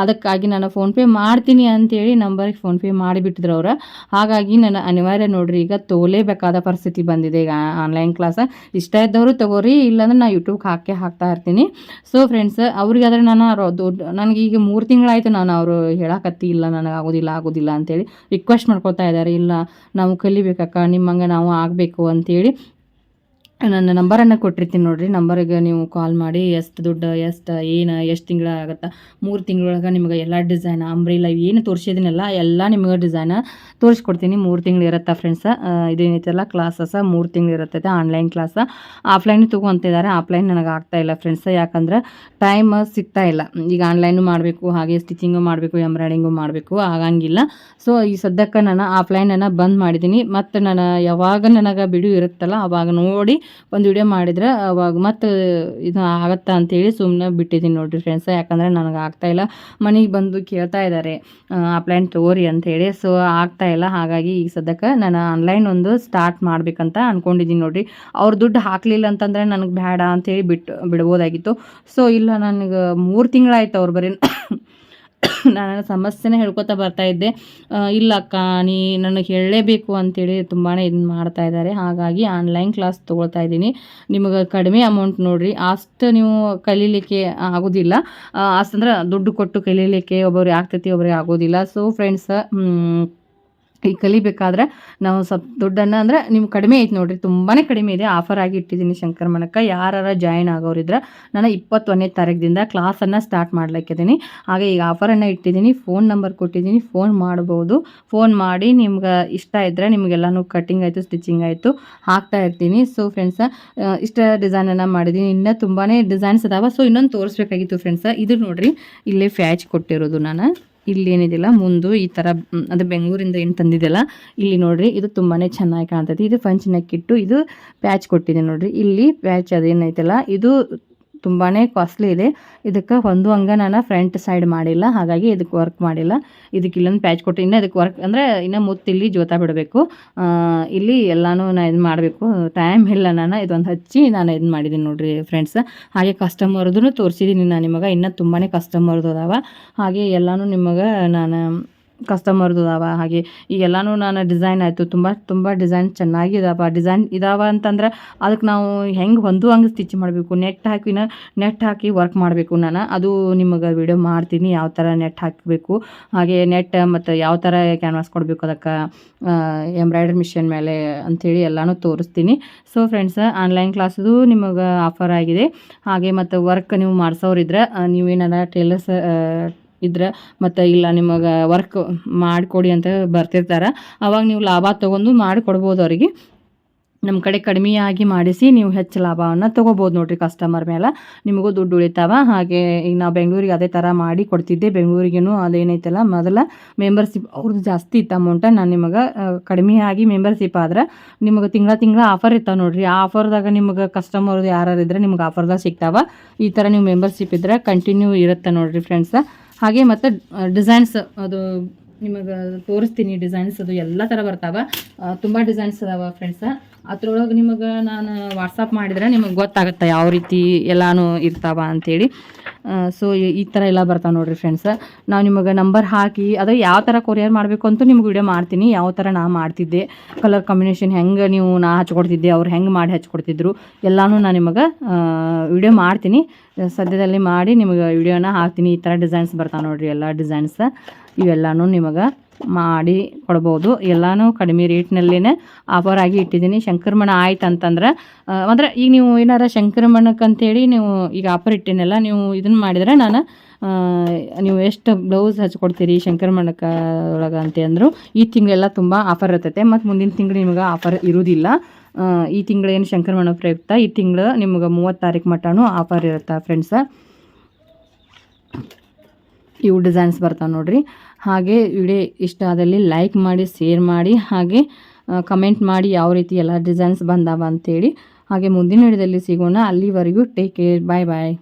ಅದಕ್ಕಾಗಿ ನಾನು ಫೋನ್ಪೇ ಮಾಡ್ತೀನಿ ಅಂತೇಳಿ ನಂಬರಿಗೆ ಫೋನ್ಪೇ ಮಾಡಿಬಿಟ್ಟಿದ್ರು ಅವ್ರು. ಹಾಗಾಗಿ ನನ್ನ ಅನಿವಾರ್ಯ ನೋಡ್ರಿ, ಈಗ ತೋಲೇಬೇಕಾದ ಪರಿಸ್ಥಿತಿ ಬಂದಿದೆ. ಈಗ ಆನ್ಲೈನ್ ಕ್ಲಾಸ್ ಇಷ್ಟ ಇದ್ದವರು ತಗೋರಿ, ಇಲ್ಲಾಂದ್ರೆ ನಾನು ಯೂಟ್ಯೂಬ್ಗೆ ಹಾಕೇ ಹಾಕ್ತಾ ಇರ್ತೀನಿ. ಸೊ ಫ್ರೆಂಡ್ಸ್ ಅವ್ರಿಗಾದ್ರೆ ನಾನು ದೊಡ್ಡ ದುಡ್ಡು, ನನಗೆ ಈಗ ಮೂರು ತಿಂಗಳಾಯ್ತು ನಾನು ಅವರು ಹೇಳಕತ್ತಿ, ಇಲ್ಲ ನನಗೆ ಆಗೋದಿಲ್ಲ ಆಗೋದಿಲ್ಲ ಅಂತೇಳಿ ರಿಕ್ವೆಸ್ಟ್ ಮಾಡ್ಕೊತಾ ಇದ್ದಾರೆ. ಇಲ್ಲ, ನಾವು ಕಲಿಬೇಕಕ್ಕ ನಿಮ್ಮಂಗೆ ನಾವು ಆಗಬೇಕು ಅಂತೇಳಿ ನನ್ನ ನಂಬರನ್ನು ಕೊಟ್ಟಿರ್ತೀನಿ ನೋಡಿರಿ. ನಂಬರಿಗೆ ನೀವು ಕಾಲ್ ಮಾಡಿ ಎಷ್ಟು ದುಡ್ಡು, ಎಷ್ಟು, ಏನು, ಎಷ್ಟು ತಿಂಗಳ ಆಗುತ್ತೆ, ಮೂರು ತಿಂಗಳೊಳಗೆ ನಿಮಗೆ ಎಲ್ಲ ಡಿಸೈನ್ ಅಂಬ್ರಿಲ್ಲ ಏನು ತೋರಿಸಿದ್ದೀನಲ್ಲ ಎಲ್ಲ ನಿಮಗೆ ಡಿಸೈನ ತೋರಿಸ್ಕೊಡ್ತೀನಿ. ಮೂರು ತಿಂಗಳು ಇರುತ್ತೆ ಫ್ರೆಂಡ್ಸ ಇದೇನೈತಲ್ಲ ಕ್ಲಾಸಸ್ ಮೂರು ತಿಂಗಳು ಇರುತ್ತೆ ಆನ್ಲೈನ್ ಕ್ಲಾಸ ಆಫ್ಲೈನ್ ತೊಗೊಂತಿದ್ದಾರೆ ಆಫ್ಲೈನ್ ನನಗೆ ಆಗ್ತಾ ಇಲ್ಲ ಫ್ರೆಂಡ್ಸ್ ಯಾಕಂದ್ರೆ ಟೈಮ್ ಸಿಗ್ತಾ ಇಲ್ಲ. ಈಗ ಆನ್ಲೈನು ಮಾಡಬೇಕು, ಹಾಗೆ ಸ್ಟಿಚಿಂಗು ಮಾಡಬೇಕು ಎಂಬ್ರಾಯ್ಡಿಂಗು ಮಾಡಬೇಕು, ಆಗಂಗಿಲ್ಲ. ಸೊ ಈ ಸದ್ಯಕ್ಕೆ ನಾನು ಆಫ್ಲೈನನ್ನು ಬಂದ್ ಮಾಡಿದ್ದೀನಿ ಮತ್ತು ನಾನು ಯಾವಾಗ ನನಗೆ ಬಿಡು ಇರುತ್ತಲ್ಲ, ಅವಾಗ ನೋಡಿ ಒಂದು ವಿಡಿಯೋ ಮಾಡಿದ್ರೆ ಅವಾಗ ಮತ್ತೆ ಇದು ಆಗತ್ತಾ ಅಂತೇಳಿ ಸುಮ್ಮನೆ ಬಿಟ್ಟಿದ್ದೀನಿ ನೋಡಿರಿ ಫ್ರೆಂಡ್ಸ್ ಯಾಕಂದರೆ ನನಗೆ ಆಗ್ತಾ ಇಲ್ಲ. ಮನೆಗೆ ಬಂದು ಕೇಳ್ತಾ ಇದ್ದಾರೆ ಆಫ್ಲೈನ್ ತಗೋರಿ ಅಂಥೇಳಿ ಸೊ ಇಲ್ಲ. ಹಾಗಾಗಿ ಈಗ ಸದ್ಯಕ್ಕೆ ನಾನು ಆನ್ಲೈನ್ ಒಂದು ಸ್ಟಾರ್ಟ್ ಮಾಡಬೇಕಂತ ಅನ್ಕೊಂಡಿದ್ದೀನಿ ನೋಡಿರಿ. ಅವ್ರು ದುಡ್ಡು ಹಾಕಲಿಲ್ಲ ಅಂತಂದರೆ ನನಗೆ ಬೇಡ ಅಂತೇಳಿ ಬಿಟ್ಟು ಬಿಡ್ಬೋದಾಗಿತ್ತು. ಸೊ ಇಲ್ಲ, ನನಗೆ ಮೂರು ತಿಂಗಳಾಯ್ತು ಅವ್ರು ಬರೀ ನಾನು ಸಮಸ್ಯೆನೇ ಹೇಳ್ಕೊತಾ ಬರ್ತಾ ಇದ್ದೆ. ಆ, ಇಲ್ಲ ಅಕ್ಕ ನೀ ನನಗೆ ಹೇಳಲೇಬೇಕು ಅಂತೇಳಿ ತುಂಬಾ ಇದು ಮಾಡ್ತಾ ಇದ್ದಾರೆ ಹಾಗಾಗಿ ಆನ್ಲೈನ್ ಕ್ಲಾಸ್ ತೊಗೊಳ್ತಾ ಇದ್ದೀನಿ. ನಿಮಗೆ ಕಡಿಮೆ ಅಮೌಂಟ್ ನೋಡಿರಿ. ಅಷ್ಟು ನೀವು ಕಲೀಲಿಕ್ಕೆ ಆಗೋದಿಲ್ಲ. ಅಷ್ಟಂದ್ರೆ ದುಡ್ಡು ಕೊಟ್ಟು ಕಲೀಲಿಕ್ಕೆ ಒಬ್ಬರಿಗೆ ಆಗ್ತೈತಿ ಒಬ್ಬರಿಗೆ ಆಗೋದಿಲ್ಲ. ಸೊ ಫ್ರೆಂಡ್ಸ್ ಈ ಕಲಿಬೇಕಾದ್ರೆ ನಾವು ಸ್ವಲ್ಪ ದುಡ್ಡನ್ನು ಅಂದರೆ ನಿಮ್ಗೆ ಕಡಿಮೆ ಐತೆ ನೋಡಿರಿ ತುಂಬಾ ಕಡಿಮೆ ಇದೆ. ಆಫರ್ ಆಗಿ ಇಟ್ಟಿದ್ದೀನಿ ಶಂಕರ ಮಠಕ್ಕೆ ಯಾರು ಜಾಯಿನ್ ಆಗೋರಿದ್ರೆ ನಾನು ಇಪ್ಪತ್ತೊಂದನೇ ತಾರೀಕಿಂದ ಕ್ಲಾಸನ್ನು ಸ್ಟಾರ್ಟ್ ಮಾಡ್ಲಿಕ್ಕಿದ್ದೀನಿ. ಹಾಗೆ ಈಗ ಆಫರನ್ನು ಇಟ್ಟಿದ್ದೀನಿ ಫೋನ್ ನಂಬರ್ ಕೊಟ್ಟಿದ್ದೀನಿ ಫೋನ್ ಮಾಡ್ಬೋದು. ಫೋನ್ ಮಾಡಿ ನಿಮ್ಗೆ ಇಷ್ಟ ಇದ್ದರೆ ನಿಮಗೆಲ್ಲನೂ ಕಟ್ಟಿಂಗ್ ಆಯಿತು ಸ್ಟಿಚಿಂಗ್ ಆಯಿತು, ಹಾಕ್ತಾ ಇರ್ತೀನಿ. ಸೊ ಫ್ರೆಂಡ್ಸ ಇಷ್ಟ ಡಿಸೈನನ್ನು ಮಾಡಿದ್ದೀನಿ. ಇನ್ನೂ ತುಂಬಾ ಡಿಸೈನ್ಸ್ ಅದಾವ. ಸೊ ಇನ್ನೊಂದು ತೋರಿಸ್ಬೇಕಾಗಿತ್ತು ಫ್ರೆಂಡ್ಸ ಇದು ನೋಡಿರಿ, ಇಲ್ಲೇ ಫ್ಯಾಚ್ ಕೊಟ್ಟಿರೋದು ನಾನು. ಇಲ್ಲಿ ಏನಿದಿಲ್ಲ ಮುಂದು ಈ ತರ ಅದು ಬೆಂಗಳೂರಿಂದ ಏನು ತಂದಿದ್ದೆಲ್ಲ ಇಲ್ಲಿ ನೋಡ್ರಿ, ಇದು ತುಂಬಾನೇ ಚೆನ್ನಾಗಿ ಕಾಣ್ತೈತಿ. ಇದು ಫಂಚ್ ನೆಕ್ಕಿಟ್ಟು ಇದು ಪ್ಯಾಚ್ ಕೊಟ್ಟಿದೆ ನೋಡ್ರಿ. ಇಲ್ಲಿ ಪ್ಯಾಚ್ ಅದೇನೈತಲ್ಲ, ಇದು ತುಂಬಾ ಕಾಸ್ಟ್ಲಿ ಇದೆ. ಇದಕ್ಕೆ ಒಂದು ಹಂಗ ನಾನು ಫ್ರಂಟ್ ಸೈಡ್ ಮಾಡಿಲ್ಲ. ಹಾಗಾಗಿ ಇದಕ್ಕೆ ವರ್ಕ್ ಮಾಡಿಲ್ಲ. ಇದಕ್ಕೆ ಇಲ್ಲೊಂದು ಪ್ಯಾಚ್ ಕೊಟ್ಟು ಇನ್ನೂ ಇದಕ್ಕೆ ವರ್ಕ್ ಅಂದರೆ ಇನ್ನೂ ಮುತ್ತಿಲ್ಲಿ ಜೋತಾ ಬಿಡಬೇಕು. ಇಲ್ಲಿ ಎಲ್ಲನೂ ನಾನು ಇದು ಮಾಡಬೇಕು. ಟೈಮ್ ಇಲ್ಲ ನಾನು. ಇದೊಂದು ಹಚ್ಚಿ ನಾನು ಇದು ಮಾಡಿದ್ದೀನಿ ನೋಡಿರಿ ಫ್ರೆಂಡ್ಸ್ ಹಾಗೆ ಕಸ್ಟಮರ್ದು ತೋರಿಸಿದ್ದೀನಿ ನಾನು ನಿಮಗೆ. ಇನ್ನೂ ತುಂಬಾ ಕಸ್ಟಮರ್ದು ಅದಾವ. ಹಾಗೆ ಎಲ್ಲನೂ ನಿಮಗೆ ನಾನು ಕಸ್ಟಮರ್ದು ಅದಾವ. ಹಾಗೆ ಈಗೆಲ್ಲನೂ ನಾನು ಡಿಸೈನ್ ಆಯಿತು. ತುಂಬ ತುಂಬ ಡಿಸೈನ್ ಚೆನ್ನಾಗಿ ಇದಾವ ಡಿಸೈನ್ ಇದಾವ ಅಂತಂದ್ರೆ ಅದಕ್ಕೆ ನಾವು ಹೆಂಗೆ ಹೊಂದು ಹಂಗೆ ಸ್ಟಿಚ್ ಮಾಡಬೇಕು? ನೆಟ್ ಹಾಕಿನ ನೆಟ್ ಹಾಕಿ ವರ್ಕ್ ಮಾಡಬೇಕು ನಾನು. ಅದು ನಿಮಗೆ ವಿಡಿಯೋ ಮಾಡ್ತೀನಿ ಯಾವ ಥರ ನೆಟ್ ಹಾಕಬೇಕು. ಹಾಗೆ ನೆಟ್ ಮತ್ತು ಯಾವ ಥರ ಕ್ಯಾನ್ವಾಸ್ ಕೊಡಬೇಕು ಅದಕ್ಕೆ ಎಂಬ್ರಾಯ್ಡ್ರಿ ಮಿಷಿನ್ ಮೇಲೆ ಅಂಥೇಳಿ ಎಲ್ಲನೂ ತೋರಿಸ್ತೀನಿ. ಸೊ ಫ್ರೆಂಡ್ಸ್ ಆನ್ಲೈನ್ ಕ್ಲಾಸದು ನಿಮಗೆ ಆಫರ್ ಆಗಿದೆ. ಹಾಗೆ ಮತ್ತು ವರ್ಕ್ ನೀವು ಮಾಡಿಸೋರಿದ್ರೆ ನೀವೇನಾರ ಟೇಲರ್ಸ್ ಇದ್ರೆ ಮತ್ತು ಇಲ್ಲ ನಿಮಗೆ ವರ್ಕ್ ಮಾಡಿಕೊಡಿ ಅಂತ ಬರ್ತಿರ್ತಾರೆ. ಅವಾಗ ನೀವು ಲಾಭ ತೊಗೊಂಡು ಮಾಡಿಕೊಡ್ಬೋದು ಅವರಿಗೆ. ನಮ್ಮ ಕಡೆ ಕಡಿಮೆಯಾಗಿ ಮಾಡಿಸಿ ನೀವು ಹೆಚ್ಚು ಲಾಭವನ್ನು ತೊಗೋಬೋದು ನೋಡಿರಿ ಕಸ್ಟಮರ್ ಮೇಲೆ ನಿಮಗೂ ದುಡ್ಡು ಉಳಿತಾವ. ಹಾಗೆ ಈಗ ನಾವು ಬೆಂಗಳೂರಿಗೆ ಅದೇ ಥರ ಮಾಡಿ ಕೊಡ್ತಿದ್ದೆ. ಬೆಂಗಳೂರಿಗೇನು ಅದೇನೈತಲ್ಲ, ಮೊದಲ ಮೆಂಬರ್ಶಿಪ್ ಅವ್ರದ್ದು ಜಾಸ್ತಿ ಇತ್ತು ಅಮೌಂಟ ನಾನು ನಿಮಗೆ ಕಡಿಮೆಯಾಗಿ ಮೆಂಬರ್ಶಿಪ್ ಆದ್ರೆ ನಿಮಗೆ ತಿಂಗಳ ತಿಂಗಳ ಆಫರ್ ಇರ್ತಾವೆ ನೋಡಿರಿ. ಆ ಆಫರ್ದಾಗ ನಿಮಗೆ ಕಸ್ಟಮರ್ದು ಯಾರು ಇದ್ರೆ ನಿಮ್ಗೆ ಆಫರ್ದಾಗ ಸಿಗ್ತಾವ. ಈ ಥರ ನೀವು ಮೆಂಬರ್ಶಿಪ್ ಇದ್ರೆ ಕಂಟಿನ್ಯೂ ಇರುತ್ತೆ ನೋಡಿರಿ ಫ್ರೆಂಡ್ಸ್ ಹಾಗೆ ಮತ್ತು ಡಿಸೈನ್ಸ್ ಅದು ನಿಮಗೆ ತೋರಿಸ್ತೀನಿ ಡಿಸೈನ್ಸ್ ಅದು ಎಲ್ಲ ಥರ ಬರ್ತಾವ. ತುಂಬ ಡಿಸೈನ್ಸ್ ಅದಾವ ಫ್ರೆಂಡ್ಸ ಅದ್ರೊಳಗೆ ನಿಮಗೆ ನಾನು ವಾಟ್ಸಪ್ ಮಾಡಿದ್ರೆ ನಿಮಗೆ ಗೊತ್ತಾಗುತ್ತೆ ಯಾವ ರೀತಿ ಎಲ್ಲಾನು ಇರ್ತಾವ ಅಂಥೇಳಿ ಸೊ ಈ ಥರ ಎಲ್ಲ ಬರ್ತಾವೆ ನೋಡಿರಿ ಫ್ರೆಂಡ್ಸ್ ನಾವು ನಿಮಗೆ ನಂಬರ್ ಹಾಕಿ, ಅದು ಯಾವ ಥರ ಕೊರಿಯರ್ ಮಾಡಬೇಕು ಅಂತ ನಿಮ್ಗೆ ವಿಡಿಯೋ ಮಾಡ್ತೀನಿ. ಯಾವ ಥರ ನಾ ಮಾಡ್ತಿದ್ದೆ ಕಲರ್ ಕಾಂಬಿನೇಷನ್ ಹೆಂಗೆ ನೀವು ನಾ ಹಚ್ಕೊಡ್ತಿದ್ದೆ, ಅವ್ರು ಹೆಂಗೆ ಮಾಡಿ ಹಚ್ಕೊಡ್ತಿದ್ರು, ಎಲ್ಲನೂ ನಾನು ನಿಮಗೆ ವಿಡಿಯೋ ಮಾಡ್ತೀನಿ. ಸದ್ಯದಲ್ಲಿ ಮಾಡಿ ನಿಮಗೆ ವಿಡಿಯೋನ ಹಾಕ್ತೀನಿ. ಈ ಥರ ಡಿಸೈನ್ಸ್ ಬರ್ತಾವೆ ನೋಡ್ರಿ ಎಲ್ಲ ಡಿಸೈನ್ಸ್ ಇವೆಲ್ಲನೂ ನಿಮಗೆ ಮಾಡಿ ಕೊಡ್ಬೋದು. ಎಲ್ಲನೂ ಕಡಿಮೆ ರೇಟ್ನಲ್ಲಿನೇ ಆಫರ್ ಆಗಿ ಇಟ್ಟಿದ್ದೀನಿ. ಶಂಕರಮಣ ಆಯ್ತು ಅಂತಂದ್ರೆ ಅಂದ್ರೆ ಈಗ ನೀವು ಏನಾರ ಶಂಕರಮಣಕ್ಕೆ ಅಂತೇಳಿ ನೀವು ಈಗ ಆಫರ್ ಇಟ್ಟಿನಲ್ಲ, ನೀವು ಇದನ್ನು ಮಾಡಿದ್ರೆ ನಾನು ನೀವು ಎಷ್ಟು ಬ್ಲೌಸ್ ಹಚ್ಕೊಡ್ತೀರಿ ಶಂಕರಮಣಕ ಒಳಗೆ ಅಂತ ಈ ತಿಂಗಳೆಲ್ಲ ತುಂಬ ಆಫರ್ ಇರ್ತೈತೆ. ಮತ್ತು ಮುಂದಿನ ತಿಂಗಳು ನಿಮಗೆ ಆಫರ್ ಇರುವುದಿಲ್ಲ ಈ ತಿಂಗಳು ಏನು ಶಂಕರಮಣ ಪ್ರಯುಕ್ತ, ಈ ತಿಂಗಳು ನಿಮ್ಗೆ ಮೂವತ್ತು ತಾರೀಕು ಮಟ್ಟನೂ ಆಫರ್ ಇರುತ್ತೆ ಫ್ರೆಂಡ್ಸ ಇವು ಡಿಸೈನ್ಸ್ ಬರ್ತಾವೆ ನೋಡ್ರಿ. ಹಾಗೆ ವಿಡಿಯೋ ಇಷ್ಟ ಆದಲ್ಲಿ ಲೈಕ್ ಮಾಡಿ ಶೇರ್ ಮಾಡಿ, ಹಾಗೆ ಕಮೆಂಟ್ ಮಾಡಿ ಯಾವ ರೀತಿ ಎಲ್ಲ ಡಿಸೈನ್ಸ್ ಬಂದಾವ ಅಂತೇಳಿ. ಹಾಗೆ ಮುಂದಿನ ವಿಡಿಯೋದಲ್ಲಿ ಸಿಗೋಣ. ಅಲ್ಲಿವರೆಗೂ ಟೇಕ್ ಕೇರ್ ಬಾಯ್ ಬಾಯ್